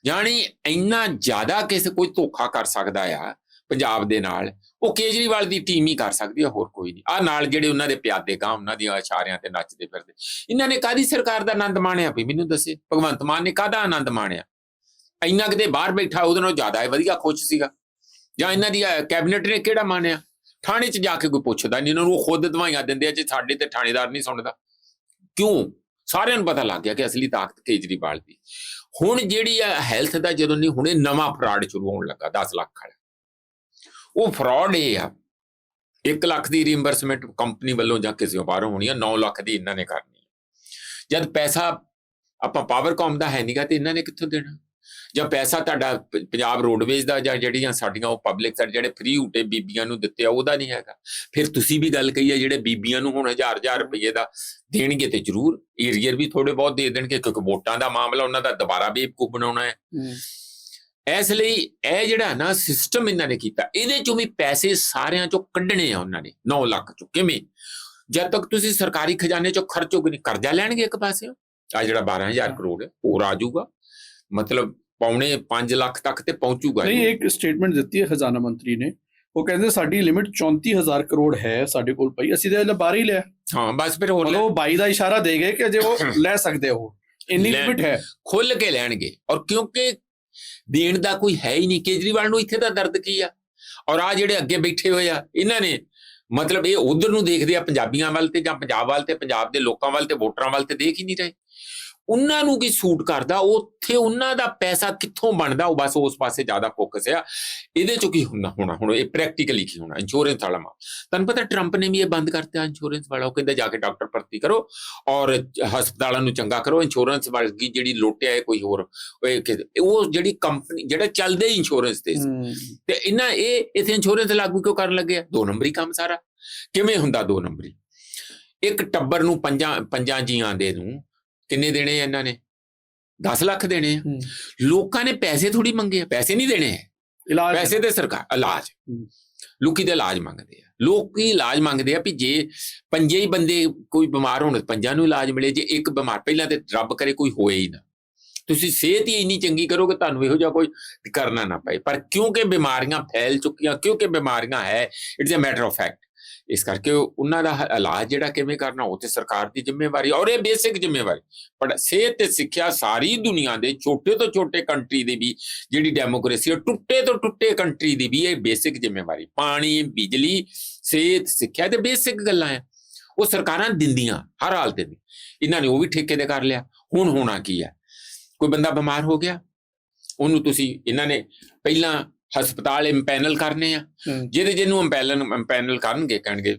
ਯਾਨੀ ਇੰਨਾ ਜ਼ਿਆਦਾ ਕਿਸੇ ਕੋਈ ਧੋਖਾ ਕਰ ਸਕਦਾ ਆ ਪੰਜਾਬ ਦੇ ਨਾਲ ਉਹ ਕੇਜਰੀਵਾਲ ਦੀ ਟੀਮ ਹੀ ਕਰ ਸਕਦੀ ਆ ਹੋਰ ਕੋਈ ਨਹੀਂ। ਆ ਨਾਲ ਜਿਹੜੇ ਉਹਨਾਂ ਦੇ ਪਿਆਦੇ ਗਾਂ ਉਹਨਾਂ ਦੀਆਂ ਇਸ਼ਾਰਿਆਂ ਤੇ ਨੱਚਦੇ ਫਿਰਦੇ। ਇਹਨਾਂ ਨੇ ਕਾਦੀ ਸਰਕਾਰ ਦਾ ਆਨੰਦ ਮਾਣਿਆ ਵੀ ਮੈਨੂੰ ਦੱਸੇ? ਭਗਵੰਤ ਮਾਨ ਨੇ ਕਾਦਾ ਆਨੰਦ ਮਾਣਿਆ? ਇੰਨਾ ਕਿਤੇ ਬਾਹਰ ਬੈਠਾ ਉਹਦੇ ਨਾਲੋਂ ਜ਼ਿਆਦਾ ਹੈ ਵਧੀਆ ਖੁਸ਼ ਸੀਗਾ। ਜਾਂ ਇਹਨਾਂ ਦੀ ਕੈਬਨਿਟ ਨੇ ਕਿਹੜਾ ਮਾਣਿਆ? ਥਾਣੇ 'ਚ ਜਾ ਕੇ ਕੋਈ ਪੁੱਛਦਾ ਨਹੀਂ ਇਹਨਾਂ ਨੂੰ ਉਹ ਖੁਦ ਦਵਾਈਆਂ ਦਿੰਦੇ ਆ ਜੇ ਸਾਡੇ ਤੇ ਥਾਣੇਦਾਰ ਨਹੀਂ ਸੁਣਦਾ। ਕਿਉਂ? ਸਾਰਿਆਂ ਨੂੰ ਪਤਾ ਲੱਗ ਗਿਆ ਕਿ ਅਸਲੀ ਤਾਕਤ ਕੇਜਰੀਵਾਲ ਦੀ। ਹੁਣ ਜਿਹੜੀ ਆ ਹੈਲਥ ਦਾ ਜਦੋਂ ਨਹੀਂ, ਹੁਣੇ ਨਵਾਂ ਫਰਾਡ ਸ਼ੁਰੂ ਹੋਣ ਲੱਗਾ 10 ਲੱਖ ਵਾਲਾ। ਉਹ ਫਰਾਡ ਇਹ ਆ 1 ਲੱਖ ਦੀ ਰੀਇੰਬਰਸਮੈਂਟ ਕੰਪਨੀ ਵੱਲੋਂ ਜਾਂ ਕਿਸੇ ਬਾਹਰੋਂ ਹੋਣੀ ਆ 9 ਲੱਖ ਦੀ ਇਹਨਾਂ ਨੇ ਕਰਨੀ ਜਦ ਪੈਸਾ ਆਪਾਂ ਪਾਵਰਕਾਮ ਦਾ ਹੈ ਨਹੀਂਗਾ ਤੇ ਇਹਨਾਂ ਨੇ ਕਿੱਥੋਂ ਦੇਣਾ? ਜਾਂ ਪੈਸਾ ਤੁਹਾਡਾ ਪੰਜਾਬ ਰੋਡਵੇਜ਼ ਦਾ ਜਾਂ ਜਿਹੜੀਆਂ ਸਾਡੀਆਂ ਉਹ ਪਬਲਿਕ ਸਰ ਜਿਹੜੇ ਫ੍ਰੀ ਹੂਟੇ ਬੀਬੀਆਂ ਨੂੰ ਦਿੱਤੇ ਆ ਉਹਦਾ ਨਹੀਂ ਹੈਗਾ। ਫਿਰ ਤੁਸੀਂ ਵੀ ਗੱਲ ਕਹੀ ਆ ਜਿਹੜੇ ਬੀਬੀਆਂ ਨੂੰ ਹੁਣ ਹਜ਼ਾਰ ਹਜ਼ਾਰ ਰੁਪਏ ਦਾ ਦੇਣਗੇ ਤੇ ਜ਼ਰੂਰ ਏਰੀਅਰ ਵੀ ਥੋੜੇ ਬਹੁਤ ਦੇ ਦੇਣਗੇ ਕਿਉਂਕਿ ਵੋਟਾਂ ਦਾ ਮਾਮਲਾ ਉਹਨਾਂ ਦਾ ਦੁਬਾਰਾ ਬੇਵਕੂਫ ਬਣਾਉਣਾ ਹੈ। ਇਸ ਲਈ ਇਹ ਜਿਹੜਾ ਨਾ ਸਿਸਟਮ ਇਹਨਾਂ ਨੇ ਕੀਤਾ ਇਹਦੇ ਚੋਂ ਵੀ ਪੈਸੇ ਸਾਰਿਆਂ ਚੋਂ ਕੱਢਣੇ ਆ ਉਹਨਾਂ ਨੇ 9 ਲੱਖ ਚੋਂ ਕਿਵੇਂ? ਜਦ ਤੱਕ ਤੁਸੀਂ ਸਰਕਾਰੀ ਖਜ਼ਾਨੇ ਚੋਂ ਖਰਚੋਗੇ ਨਹੀਂ ਕਰਜ਼ਾ ਲੈਣਗੇ ਇੱਕ ਪਾਸੇ ਆ ਜਿਹੜਾ 12000 ਕਰੋੜ ਹੈ ਹੋਰ ਆ ਜਾਊਗਾ ਮਤਲਬ ਪੌਣੇ 5 ਲੱਖ ਤੱਕ ਤੇ ਪਹੁੰਚੂਗਾ ਨਹੀਂ। ਇੱਕ ਸਟੇਟਮੈਂਟ ਦਿੱਤੀ ਹੈ ਖਜ਼ਾਨਾ ਮੰਤਰੀ ਨੇ। ਉਹ ਕਹਿੰਦੇ ਸਾਡੀ ਲਿਮਿਟ 34000 ਕਰੋੜ ਹੈ ਸਾਡੇ ਕੋਲ ਪਈ ਅਸੀਂ ਤਾਂ ਇਹਦਾ ਬਾਹਰ ਹੀ ਲਿਆ। ਹਾਂ ਬਸ ਫਿਰ ਹੋਰ ਉਹ 22 ਦਾ ਇਸ਼ਾਰਾ ਦੇ ਗਏ ਕਿ ਜੇ ਉਹ ਲੈ ਸਕਦੇ ਹੋ ਇੰਨੀ ਲਿਮਿਟ ਹੈ। ਖੁੱਲ ਕੇ ਲੈਣਗੇ। ਔਰ ਕਿਉਂਕਿ ਦੇਣ ਦਾ ਕੋਈ ਹੈ ਹੀ ਨਹੀਂ। ਕੇਜਰੀਵਾਲ ਨੂੰ ਇੱਥੇ ਤਾਂ ਦਰਦ ਕੀ ਆ? ਔਰ ਆ ਜਿਹੜੇ ਅੱਗੇ ਬੈਠੇ ਹੋਏ ਆ ਇਹਨਾਂ ਨੇ ਮਤਲਬ ਇਹ ਉਧਰ ਨੂੰ ਦੇਖਦੇ ਆ ਪੰਜਾਬੀਆਂ ਵੱਲ ਤੇ ਜਾਂ ਪੰਜਾਬ ਵੱਲ ਤੇ ਪੰਜਾਬ ਦੇ ਲੋਕਾਂ ਵੱਲ ਤੇ ਵੋਟਰਾਂ ਵੱਲ ਤੇ ਦੇਖ ਹੀ ਨਹੀਂ ਰਹੇ। ਉਹਨਾਂ ਨੂੰ ਕੀ ਸੂਟ ਕਰਦਾ? ਉੱਥੇ ਉਹਨਾਂ ਦਾ ਪੈਸਾ ਕਿੱਥੋਂ ਬਣਦਾ? ਉਹ ਬਸ ਉਸ ਪਾਸੇ ਜ਼ਿਆਦਾ ਫੋਕਸ ਆ। ਇਹਦੇ ਚੋਂ ਕੀ ਹੁੰਦਾ? ਹੋਣਾ ਹੁਣ ਇਹ ਪ੍ਰੈਕਟੀਕਲੀ ਕੀ ਹੋਣਾ ਇੰਸ਼ੋਰੈਂਸ ਵਾਲਾ ਮਾ ਤੁਹਾਨੂੰ ਪਤਾ ਟਰੰਪ ਨੇ ਵੀ ਇਹ ਬੰਦ ਕਰਤਾ ਇੰਸ਼ੋਰੈਂਸ ਵਾਲਾ। ਉਹ ਕਹਿੰਦਾ ਜਾ ਕੇ ਡਾਕਟਰ ਭਰਤੀ ਕਰੋ ਔਰ ਹਸਪਤਾਲਾਂ ਨੂੰ ਚੰਗਾ ਕਰੋ। ਇੰਸ਼ੋਰੈਂਸ ਵਰਗੀ ਜਿਹੜੀ ਲੋਟਿਆ ਹੈ ਕੋਈ ਹੋਰ ਉਹ ਜਿਹੜੀ ਕੰਪਨੀ ਜਿਹੜਾ ਚੱਲਦੇ ਇੰਸ਼ੋਰੈਂਸ ਤੇ। ਤੇ ਇਹਨਾਂ ਇਹ ਇਥੇ ਇੰਸ਼ੋਰੈਂਸ ਲਾਗੂ ਕਿਉਂ ਕਰਨ ਲੱਗੇ ਆ ਦੋ ਨੰਬਰੀ ਕੰਮ ਸਾਰਾ। ਕਿਵੇਂ ਹੁੰਦਾ ਦੋ ਨੰਬਰੀ? ਇੱਕ ਟੱਬਰ ਨੂੰ ਪੰਜਾਂ ਪੰਜਾਂ ਜੀਆਂ ਦੇ ਨੂੰ ਕਿੰਨੇ ਦੇਣੇ ਆ ਇਹਨਾਂ ਨੇ? 10 ਲੱਖ ਦੇਣੇ ਆ। ਲੋਕਾਂ ਨੇ ਪੈਸੇ ਥੋੜੀ ਮੰਗੇ ਆ। ਪੈਸੇ ਨਹੀਂ ਦੇਣੇ। ਇਲਾਜ ਪੈਸੇ ਤੇ ਸਰਕਾਰ ਇਲਾਜ। ਲੋਕੀ ਦੇ ਇਲਾਜ ਮੰਗਦੇ ਆ। ਲੋਕੀ ਇਲਾਜ ਮੰਗਦੇ ਆ ਵੀ ਜੇ ਪੰਜੇ ਹੀ ਬੰਦੇ ਕੋਈ ਬਿਮਾਰ ਹੋਣ ਪੰਜਾਂ ਨੂੰ ਇਲਾਜ ਮਿਲੇ ਜੇ ਇੱਕ ਬਿਮਾਰ ਪਹਿਲਾਂ ਤੇ ਰੱਬ ਕਰੇ ਕੋਈ ਹੋਏ ਹੀ ਨਾ। ਤੁਸੀਂ ਸਿਹਤ ਹੀ ਇੰਨੀ ਚੰਗੀ ਕਰੋਗੇ ਤੁਹਾਨੂੰ ਇਹੋ ਜਿਹਾ ਕੋਈ ਕਰਨਾ ਨਾ ਪਏ। ਪਰ ਕਿਉਂਕਿ ਬਿਮਾਰੀਆਂ ਫੈਲ ਚੁੱਕੀਆਂ ਕਿਉਂਕਿ ਬਿਮਾਰੀਆਂ ਹੈ it's a matter of fact ਇਸ ਕਰਕੇ ਉਹਨਾਂ ਦਾ ਇਲਾਜ ਜਿਹੜਾ ਕਿਵੇਂ ਕਰਨਾ ਉਹ ਤੇ ਸਰਕਾਰ ਦੀ ਜ਼ਿੰਮੇਵਾਰੀ ਔਰ ਇਹ ਬੇਸਿਕ ਜ਼ਿੰਮੇਵਾਰੀ। ਪਰ ਸਿਹਤ ਤੇ ਸਿੱਖਿਆ ਸਾਰੀ ਦੁਨੀਆ ਦੇ ਛੋਟੇ ਤੋਂ ਛੋਟੇ ਕੰਟਰੀ ਦੀ ਵੀ ਜਿਹੜੀ ਡੈਮੋਕ੍ਰੇਸੀ ਹੈ ਟੁੱਟੇ ਤੋਂ ਟੁੱਟੇ ਕੰਟਰੀ ਦੀ ਵੀ ਇਹ ਬੇਸਿਕ ਜ਼ਿੰਮੇਵਾਰੀ। ਪਾਣੀ, ਬਿਜਲੀ, ਸਿਹਤ, ਸਿੱਖਿਆ ਤੇ ਬੇਸਿਕ ਗੱਲਾਂ ਆ ਉਹ ਸਰਕਾਰਾਂ ਦਿੰਦੀਆਂ, ਹਰ ਹਾਲਤ ਦੀ ਇਹਨਾਂ ਨੇ ਉਹ ਵੀ ਠੇਕੇ ਤੇ ਕਰ ਲਿਆ। ਹੁਣ ਹੋਣਾ ਕੀ ਹੈ? ਕੋਈ ਬੰਦਾ ਬਿਮਾਰ ਹੋ ਗਿਆ? ਉਹਨੂੰ ਤੁਸੀਂ, ਇਹਨਾਂ ਨੇ ਪਹਿਲਾਂ ਹਸਪਤਾਲ ਇੰਪੈਨਲ ਕਰਨੇ ਆ। ਜਿਹਦੇ ਜਿਹਨੂੰ ਇੰਪੈਨਲ ਇੰਪੈਨਲ ਕਰਨਗੇ ਕਹਿਣਗੇ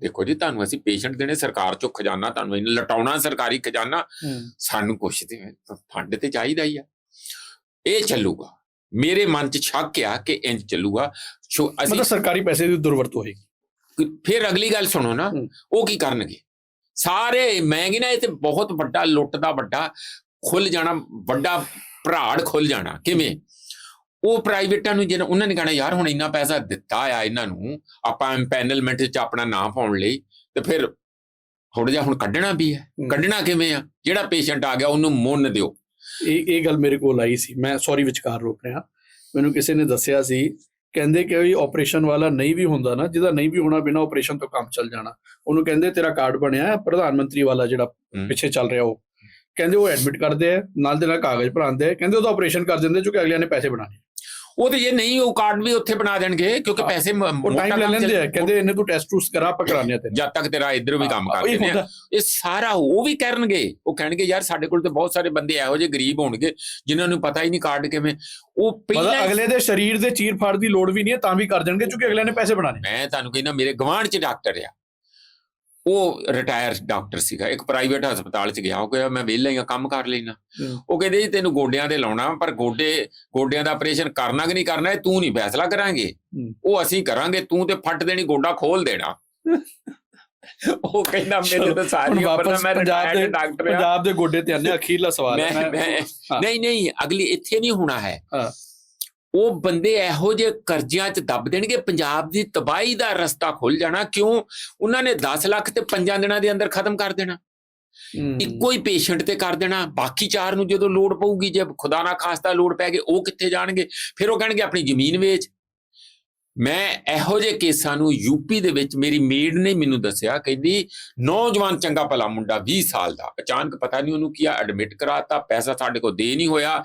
ਦੇਖੋ ਜੀ ਤੁਹਾਨੂੰ ਅਸੀਂ ਪੇਸ਼ੈਂਟ ਦੇਣੇ ਸਰਕਾਰ ਚੋਂ ਖਜ਼ਾਨਾ ਤੁਹਾਨੂੰ ਇਹਨਾਂ ਲਟਾਉਣਾ ਸਰਕਾਰੀ ਖਜ਼ਾਨਾ। ਸਾਨੂੰ ਕੁਛ ਤੇ ਫੰਡ ਤੇ ਚਾਹੀਦਾ ਹੀ ਆ। ਇਹ ਚੱਲੂਗਾ। ਮੇਰੇ ਮਨ ਚ ਸ਼ੱਕ ਆ ਕਿ ਇੰਜ ਚੱਲੂਗਾ। ਸ਼ੋ- ਅਸੀਂ ਮਤਲਬ ਸਰਕਾਰੀ ਪੈਸੇ ਦੀ ਦੁਰਵਰਤੋਂ ਹੋਏਗੀ। ਫਿਰ ਅਗਲੀ ਗੱਲ ਸੁਣੋ ਨਾ। ਉਹ ਕੀ ਕਰਨਗੇ? ਸਾਰੇ ਮਹਿੰਗੀ ਨਾ ਇਹ ਤੇ ਬਹੁਤ ਵੱਡਾ ਲੁੱਟ ਦਾ ਵੱਡਾ ਖੁੱਲ ਜਾਣਾ ਵੱਡਾ ਭਰਾੜ ਖੁੱਲ ਜਾਣਾ। ਕਿਵੇਂ? ਉਹ ਪ੍ਰਾਈਵੇਟਾਂ ਨੂੰ ਜਿਹਨਾਂ ਉਹਨਾਂ ਨੇ ਕਹਣਾ ਯਾਰ ਹੁਣ ਇੰਨਾ ਪੈਸਾ ਦਿੱਤਾ ਆ ਇਹਨਾਂ ਨੂੰ ਆਪਾਂ ਇੰਪੈਨਲਮੈਂਟ 'ਚ ਆਪਣਾ ਨਾਮ ਪਾਉਣ ਲਈ ਤੇ ਫਿਰ ਥੋੜਾ ਜਿਹਾ ਹੁਣ ਕੱਢਣਾ ਵੀ ਹੈ। ਕੱਢਣਾ ਕਿਵੇਂ ਆ? ਜਿਹੜਾ ਪੇਸ਼ੈਂਟ ਆ ਗਿਆ ਉਹਨੂੰ ਮੁੰਨ ਦਿਓ। ਇਹ ਇਹ ਗੱਲ ਮੇਰੇ ਕੋਲ ਆਈ ਸੀ। ਮੈਂ ਸੌਰੀ ਵਿਚਕਾਰ ਰੋਕ ਰਿਹਾ। ਮੈਨੂੰ ਕਿਸੇ ਨੇ ਦੱਸਿਆ ਸੀ ਕਹਿੰਦੇ ਕਿ ਵੀ ਆਪਰੇਸ਼ਨ ਵਾਲਾ ਨਹੀਂ ਵੀ ਹੁੰਦਾ ਨਾ ਜਿਹਦਾ ਨਹੀਂ ਵੀ ਹੋਣਾ ਬਿਨਾ ਆਪਰੇਸ਼ਨ ਤੋਂ ਕੰਮ ਚੱਲ ਜਾਣਾ। ਉਹਨੂੰ ਕਹਿੰਦੇ ਤੇਰਾ ਕਾਰਡ ਬਣਿਆ ਹੈ ਪ੍ਰਧਾਨ ਮੰਤਰੀ ਵਾਲਾ ਜਿਹੜਾ। ਪਿੱਛੇ ਚੱਲ ਰਿਹਾ ਉਹ। ਕਹਿੰਦੇ ਉਹ ਐਡਮਿਟ ਕਰਦੇ ਆ ਨਾਲ ਦੇ ਨਾਲ ਕਾਗਜ਼ ਭਰਾਉਂਦੇ ਆ। ਕਹਿੰਦੇ ਉਹਦਾ ਆਪਰੇਸ਼ਨ ਕਰ ਦਿੰਦੇ ਕਿਉਂਕਿ ਅਗਲਿਆਂ ਨੇ ਪੈਸੇ ਬਣਾਣੇ ਉਹ ਤੇ ਜੇ ਨਹੀਂ ਉਹ ਕਾਰਡ ਵੀ ਉੱਥੇ ਬਣਾ ਦੇਣਗੇ ਕਿਉਂਕਿ ਪੈਸੇ ਉਹ ਟਾਈਮ ਲੈ ਲੈਂਦੇ ਆ। ਕਹਿੰਦੇ ਇਹਨੇ ਤੂੰ ਟੈਸਟ ਟੂਸ ਕਰਾ ਆਪਾਂ ਕਰਾਣੇ ਤੇਰੇ। ਜਦ ਤੱਕ ਤੇਰਾ ਇੱਧਰ ਵੀ ਕੰਮ ਹਾਂ, ਕਰ ਉਹੀ ਦਿੰਦੇ ਆ। ਹੁੰਦਾ। ਇਹ ਸਾਰਾ ਉਹ ਵੀ ਕਰਨਗੇ। ਉਹ ਕਹਿਣਗੇ ਯਾਰ ਸਾਡੇ ਕੋਲ ਤੇ ਬਹੁਤ ਸਾਰੇ ਬੰਦੇ ਇਹੋ ਜਿਹੇ ਗਰੀਬ ਹੋਣਗੇ ਜਿਨ੍ਹਾਂ ਨੂੰ ਪਤਾ ਹੀ ਨਹੀਂ ਕਾਰਡ ਕਿਵੇਂ ਉਹ ਪਹਿਲਾਂ ਅਗਲੇ ਦੇ ਸਰੀਰ ਦੇ ਚੀਰ ਫਾੜ ਦੀ ਲੋੜ ਵੀ ਨਹੀਂ ਹੈ ਤਾਂ ਵੀ ਕਰ ਦੇਣਗੇ ਕਿਉਂਕਿ ਅਗਲਿਆਂ ਨੇ ਪੈਸੇ ਬਣਾਣੇ ਮੈਂ ਤੁਹਾਨੂੰ ਕਹਿੰਦਾ ਮੇਰੇ ਗਵਾਂਢ ਚ ਡਾਕਟਰ ਆ। ਉਹ ਰਿਟਾਇਰ ਡਾਕਟਰ ਸੀਗਾ। ਇੱਕ ਪ੍ਰਾਈਵੇਟ ਹਸਪਤਾਲ ਚ ਗਿਆ। ਉਹ ਕਹਿੰਦਾ ਮੈਂ ਵਿਹਲਾ ਹੀ ਆ ਕੰਮ ਕਰ ਲੈਣਾ ਉਹ ਕਹਿੰਦੇ ਜੀ ਤੈਨੂੰ ਗੋਡਿਆਂ ਤੇ ਲਾਉਣਾ ਪਰ ਗੋਡੇ ਗੋਡਿਆਂ ਦਾ ਆਪਰੇਸ਼ਨ ਕਰਨਾ ਕਿ ਨਹੀਂ ਕਰਨਾ ਇਹ ਤੂੰ ਨਹੀਂ ਫੈਸਲਾ ਕਰਾਂਗੇ। ਉਹ ਅਸੀਂ ਕਰਾਂਗੇ ਤੂੰ ਤੇ ਫੱਟ ਦੇਣੀ ਗੋਡਾ ਖੋਲ ਦੇਣਾ। ਉਹ ਕਹਿੰਦਾ ਮੇਰੇ ਤਾਂ ਸਾਰੀ ਉਮਰ ਮੈਂ ਪੰਜਾਬ ਦੇ ਡਾਕਟਰ ਪੰਜਾਬ ਦੇ ਗੋਡੇ ਤੇ ਆਨੇ ਅਖੀਰਲਾ ਸਵਾਲ ਹੈ। ਨਹੀਂ ਨਹੀਂ ਅਗਲੀ ਇੱਥੇ ਨਹੀਂ ਹੋਣਾ ਹਾਂ। ਉਹ ਬੰਦੇ ਇਹੋ ਜਿਹੇ ਕਰਜ਼ਿਆਂ 'ਚ ਦੱਬ ਦੇਣਗੇ ਪੰਜਾਬ ਦੀ ਤਬਾਹੀ ਦਾ ਰਸਤਾ ਖੁੱਲ ਜਾਣਾ ਕਿਉਂ? ਉਹਨਾਂ ਨੇ 10 ਲੱਖ ਤੇ 5 ਦਿਨਾਂ ਦੇ ਅੰਦਰ ਖਤਮ ਕਰ ਦੇਣਾ। ਇੱਕੋ ਹੀ ਪੇਸ਼ੈਂਟ ਤੇ ਕਰ ਦੇਣਾ ਬਾਕੀ ਚਾਰ ਨੂੰ ਜਦੋਂ ਲੋੜ ਪਊਗੀ ਜੇ ਖੁਦਾ ਨਾ ਖਾਸਤਾ ਲੋੜ ਪੈ ਗਈ ਉਹ ਕਿੱਥੇ ਜਾਣਗੇ? ਫਿਰ ਉਹ ਕਹਿਣਗੇ ਆਪਣੀ ਜ਼ਮੀਨ ਵੇਚ। ਮੈਂ ਇਹੋ ਜਿਹੇ ਕੇਸਾਂ ਨੂੰ ਯੂਪੀ ਦੇ ਵਿੱਚ ਮੇਰੀ ਮੇਡ ਨੇ ਮੈਨੂੰ ਦੱਸਿਆ ਕਹਿੰਦੀ ਨੌਜਵਾਨ ਚੰਗਾ ਭਲਾ ਮੁੰਡਾ 20 ਸਾਲ ਦਾ ਅਚਾਨਕ ਪਤਾ ਨਹੀਂ ਉਹਨੂੰ ਕੀ ਐਡਮਿਟ ਕਰਾਤਾ ਪੈਸਾ ਸਾਡੇ ਕੋਲ ਦੇ ਨਹੀਂ ਹੋਇਆ।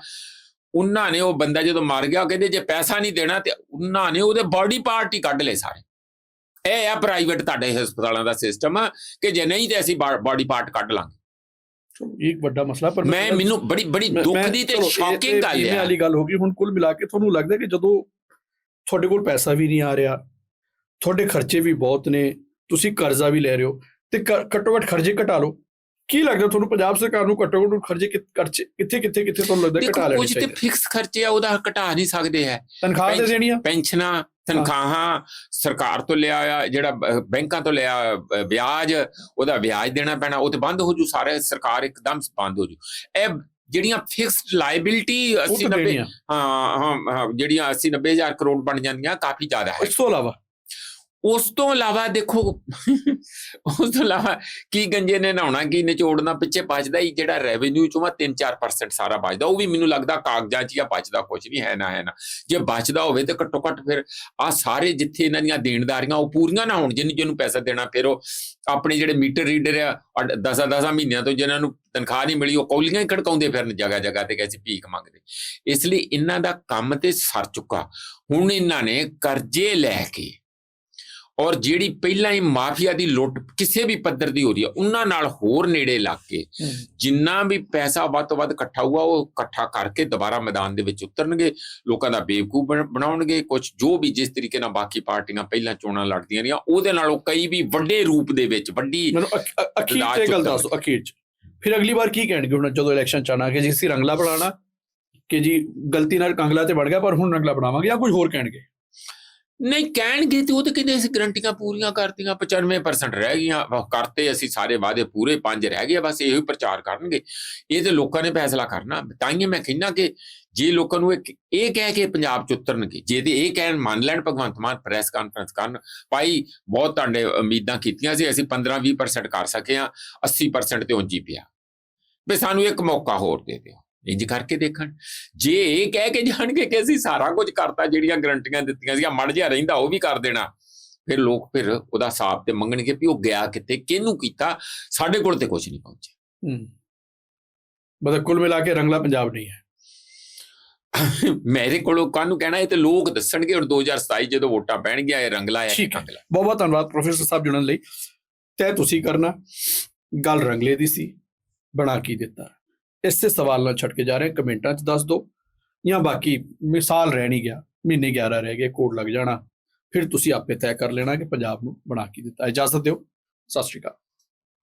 ਉਹਨਾਂ ਨੇ ਉਹ ਬੰਦਾ ਜਦੋਂ ਮਰ ਗਿਆ ਉਹ ਕਹਿੰਦੇ ਜੇ ਪੈਸਾ ਨਹੀਂ ਦੇਣਾ ਤੇ ਉਹਨਾਂ ਨੇ ਉਹਦੇ ਬਾਡੀ ਪਾਰਟ ਹੀ ਕੱਢ ਲਏ ਸਾਰੇ। ਇਹ ਆ ਪ੍ਰਾਈਵੇਟ ਤੁਹਾਡੇ ਹਸਪਤਾਲਾਂ ਦਾ ਸਿਸਟਮ ਕਿ ਜੇ ਨਹੀਂ ਤੇ ਅਸੀਂ ਬਾਡੀ ਪਾਰਟ ਕੱਢ ਲਾਂਗੇ। ਇਹ ਇੱਕ ਵੱਡਾ ਮਸਲਾ ਪਰ ਮੈਂ ਮੈਨੂੰ ਬੜੀ ਬੜੀ ਦੁੱਖ ਦੀ ਤੇ ਇਹ- ਸ਼ੌਕਿੰਗ ਇਹ ਗੱਲ ਹੈ। ਵਾਲੀ ਗੱਲ ਹੋ ਗਈ ਹੁਣ ਕੁੱਲ ਮਿਲਾ ਕੇ ਤੁਹਾਨੂੰ ਲੱਗਦਾ ਕਿ ਜਦੋਂ ਤੁਹਾਡੇ ਕੋਲ ਪੈਸਾ ਵੀ ਨਹੀਂ ਆ ਰਿਹਾ ਤੁਹਾਡੇ ਖਰਚੇ ਵੀ ਬਹੁਤ ਨੇ ਤੁਸੀਂ ਕਰਜ਼ਾ ਵੀ ਲੈ ਰਹੇ ਹੋ ਤੇ ਘੱਟੋ ਘੱਟ ਖਰਚੇ ਘਟਾ ਲਓ। ਕੀ ਲੱਗਦਾ ਤੁਹਾਨੂੰ ਪੰਜਾਬ ਸਰਕਾਰ ਨੂੰ ਘੱਟੋ ਘੱਟ ਖਰਚੇ ਕਿੱਥੇ ਕਿੱਥੇ ਕਿੱਥੇ ਤੁਹਾਨੂੰ ਲੱਗਦਾ ਘਟਾ ਲੈਣੇ ਕੁਝ ਤੇ ਫਿਕਸ ਖਰਚੇ ਆ ਉਹਦਾ ਘਟਾ ਨਹੀਂ ਸਕਦੇ ਹੈ। ਤਨਖਾਹ ਦੇ ਪੈਨਸ਼ਨ- ਦੇਣੀ ਆ? ਪੈਨਸ਼ਨਾਂ ਤਨਖਾਹਾਂ ਸਰਕਾਰ ਤੋਂ ਲਿਆ ਆ ਜਿਹੜਾ ਬੈਂਕਾਂ ਤੋਂ ਲਿਆ ਵਿਆਜ ਉਹਦਾ ਵਿਆਜ ਦੇਣਾ ਪੈਣਾ ਉਹ ਤੇ ਬੰਦ ਹੋ ਜੂ ਸਾਰੇ ਸਰਕਾਰ ਇੱਕਦਮ ਬੰਦ ਹੋ ਜੂ ਇਹ ਜਿਹੜੀਆਂ ਫਿਕਸਡ ਲਾਇਬਿਲਿਟੀ ਉਹ 80 ਤਾਂ 90 ਦੇਣੀ ਆ ਹਾਂ ਹਾਂ ਜਿਹੜੀਆਂ 80 90 ਹਜ਼ਾਰ ਕਰੋੜ ਬਣ ਜਾਂਦੀਆਂ ਕਾਫੀ ਜ਼ਿਆਦਾ ਹੈ। ਇਸ ਤੋਂ ਇਲਾਵਾ ਉਸ ਤੋਂ ਇਲਾਵਾ ਦੇਖੋ, ਉਸ ਤੋਂ ਇਲਾਵਾ ਕੀ ਗੰਜੇ ਨੇ ਨਹਾਉਣਾ, ਕੀ ਨਿਚੋੜਨਾ ਪਿੱਛੇ ਬਚਦਾ ਹੀ ਜਿਹੜਾ ਰੈਵਨਿਊ ਚੋਂ ਆ 3-4% ਸਾਰਾ ਬਚਦਾ, ਉਹ ਵੀ ਮੈਨੂੰ ਲੱਗਦਾ ਕਾਗਜ਼ਾਂ 'ਚ ਹੀ ਆ, ਬਚਦਾ ਕੁਝ ਨਹੀਂ ਹੈ ਨਾ ਹੈ ਨਾ। ਜੇ ਬਚਦਾ ਹੋਵੇ ਤੇ ਘੱਟੋ ਘੱਟ ਫਿਰ ਆ ਸਾਰੇ ਜਿੱਥੇ ਇਹਨਾਂ ਦੀਆਂ ਦੇਣਦਾਰੀਆਂ ਉਹ ਪੂਰੀਆਂ ਨਾ ਹੋਣ ਜਿਹਨੂੰ ਜਿਹਨੂੰ ਪੈਸਾ ਦੇਣਾ, ਫਿਰ ਉਹ ਆਪਣੇ ਜਿਹੜੇ ਮੀਟਰ ਰੀਡਰ ਆ 10-10 ਮਹੀਨਿਆਂ ਤੋਂ ਜਿਨ੍ਹਾਂ ਨੂੰ ਤਨਖਾਹ ਨਹੀਂ ਮਿਲੀ, ਉਹ ਕੌਲੀਆਂ ਹੀ ਖੜਕਾਉਂਦੇ ਫਿਰਨ ਜਗ੍ਹਾ ਜਗ੍ਹਾ ਤੇ ਕਿਸੇ ਭੀਖ ਮੰਗਦੇ। ਇਸ ਲਈ ਇਹਨਾਂ ਦਾ ਕੰਮ ਤੇ ਸਰ ਚੁੱਕਾ। ਹੁਣ ਇਹਨਾਂ ਨੇ ਕਰਜ਼ੇ ਲੈ ਕੇ ਔਰ ਜਿਹੜੀ ਪਹਿਲਾਂ ਹੀ ਮਾਫੀਆ ਦੀ ਲੁੱਟ ਕਿਸੇ ਵੀ ਪੱਧਰ ਦੀ ਹੋ ਰਹੀ ਹੈ ਉਹਨਾਂ ਨਾਲ ਹੋਰ ਨੇੜੇ ਲੱਗ ਕੇ ਜਿੰਨਾ ਵੀ ਪੈਸਾ ਵੱਧ ਤੋਂ ਵੱਧ ਇਕੱਠਾ ਹੋਊਗਾ ਉਹ ਇਕੱਠਾ ਕਰਕੇ ਦੁਬਾਰਾ ਮੈਦਾਨ ਦੇ ਵਿੱਚ ਉਤਰਨਗੇ ਲੋਕਾਂ ਦਾ ਬੇਵਕੂਫ ਬਣ- ਬਣਾਉਣਗੇ ਕੁਝ ਜੋ ਵੀ ਜਿਸ ਤਰੀਕੇ ਨਾਲ ਬਾਕੀ ਪਾਰਟੀਆਂ ਪਹਿਲਾਂ ਚੋਣਾਂ ਲੜਦੀਆਂ ਰਹੀਆਂ ਉਹਦੇ ਨਾਲੋਂ ਕਈ ਵੀ ਵੱਡੇ ਰੂਪ ਦੇ ਵਿੱਚ ਵੱਡੀ ਅਖੀਰ ਤੇ ਗੱਲ ਦੱਸੋ ਅਖੀਰ ਚ। ਫਿਰ ਅਗਲੀ ਵਾਰ ਕੀ ਕਹਿਣਗੇ ਹੁਣ ਜਦੋਂ ਇਲੈਕਸ਼ਨ ਚਾਹਣਾ ਕਿ ਜੀ ਅਸੀਂ ਰੰਗਲਾ ਬਣਾਉਣਾ ਕਿ ਜੀ ਗਲਤੀ ਨਾਲ ਕੰਗਲਾ ਤੇ ਵੜ ਗਿਆ ਪਰ ਹੁਣ ਰੰਗਲਾ ਬਣਾਵਾਂਗੇ ਜਾਂ ਕੁਝ ਹੋਰ ਕਹਿਣਗੇ? ਨਹੀਂ, ਕਹਿਣਗੇ ਤੇ ਉਹ ਤਾਂ ਕਹਿੰਦੇ ਅਸੀਂ ਗਰੰਟੀਆਂ ਪੂਰੀਆਂ ਕਰਤੀਆਂ 95% ਰਹਿ ਗਈਆਂ। ਕਰਤੇ ਅਸੀਂ ਸਾਰੇ ਵਾਅਦੇ ਪੂਰੇ, ਪੰਜ ਰਹਿ ਗਏ ਬਸ ਇਹੋ ਹੀ ਪ੍ਰਚਾਰ ਕਰਨਗੇ। ਇਹ ਤੇ ਲੋਕਾਂ ਨੇ ਫੈਸਲਾ ਕਰਨਾ। ਤਾਂ ਹੀ ਮੈਂ ਕਹਿੰਦਾ ਕਿ ਜੇ ਲੋਕਾਂ ਨੂੰ ਇੱਕ, ਇਹ ਕਹਿ ਕੇ ਪੰਜਾਬ ਚ ਉਤਰਨਗੇ, ਜੇ ਤੇ ਇਹ ਕਹਿਣ, ਮੰਨ ਲੈਣ ਭਗਵੰਤ ਮਾਨ ਪ੍ਰੈਸ ਕਾਨਫਰੰਸ ਕਰਨ, ਭਾਈ ਬਹੁਤ ਤੁਹਾਡੇ ਉਮੀਦਾਂ ਕੀਤੀਆਂ ਸੀ, ਅਸੀਂ 15-20% ਕਰ ਸਕੇ ਆ 80% ਤੇ ਉਂਝ ਪਿਆ। ਵੀ ਸਾਨੂੰ ਇੱਕ ਮੌਕਾ ਹੋਰ ਦੇ ਦਿਓ। ਇੰਜ ਕਰਕੇ ਦੇਖਣ। ਜੇ ਇਹ ਕਹਿ ਕੇ ਜਾਣਗੇ ਕਿ ਅਸੀਂ ਸਾਰਾ ਕੁਝ ਕਰਤਾ ਜਿਹੜੀਆਂ ਗਰੰਟੀਆਂ ਦਿੱਤੀਆਂ ਸੀਗੀਆਂ ਮੜ ਜਿਹਾ ਰਹਿੰਦਾ ਉਹ ਵੀ ਕਰ ਦੇਣਾ। ਫਿਰ ਲੋਕ ਫਿਰ ਉਹਦਾ ਹਿਸਾਬ ਤੇ ਮੰਗਣਗੇ ਵੀ ਉਹ ਗਿਆ ਕਿੱਥੇ ਕਿਹਨੂੰ ਕੀਤਾ ਸਾਡੇ ਕੋਲ ਤੇ ਕੁਝ ਨਹੀਂ ਪਹੁੰਚਿਆ। ਮਤਲਬ ਕੁੱਲ ਮਿਲਾ ਕੇ ਰੰਗਲਾ ਪੰਜਾਬ ਨਹੀਂ ਹੈ। ਮੇਰੇ ਕੋਲੋਂ ਕਾਹਨੂੰ ਕਹਿਣਾ ਇਹ ਤੇ ਲੋਕ ਦੱਸਣਗੇ ਹੁਣ 2027 ਜਦੋਂ ਵੋਟਾਂ ਪੈਣਗੀਆਂ ਇਹ ਰੰਗਲਾ ਹੈ ਕਿ ਠੀਕ ਹੈ। ਕੰਗਲਾ ਬਹੁਤ ਬਹੁਤ ਧੰਨਵਾਦ ਪ੍ਰੋਫੈਸਰ ਸਾਹਿਬ ਜੁੜਨ ਲਈ। ਤੈ ਤੁਸੀਂ ਕਰਨਾ ਗੱਲ ਰੰਗਲੇ ਦੀ ਸੀ ਬਣਾ ਕੀ ਦਿੱਤਾ। ਇਸੇ ਸਵਾਲ ਨਾਲ ਛੱਡ ਕੇ ਜਾ ਰਹੇ ਕਮੈਂਟਾਂ 'ਚ ਦੱਸ ਦਿਓ ਜਾਂ ਬਾਕੀ ਮਿਸਾਲ ਰਹਿ ਨਹੀਂ ਗਿਆ। ਮਹੀਨੇ 11 ਰਹਿ ਗਏ, ਕੋਡ ਲੱਗ ਜਾਣਾ। ਫਿਰ ਤੁਸੀਂ ਆਪੇ ਤੈਅ ਕਰ ਲੈਣਾ ਕਿ ਪੰਜਾਬ ਨੂੰ ਬਣਾ ਕੀ ਦਿੱਤਾ। ਇਜਾਜ਼ਤ ਦਿਓ। ਸਤਿ ਸ਼੍ਰੀ ਅਕਾਲ।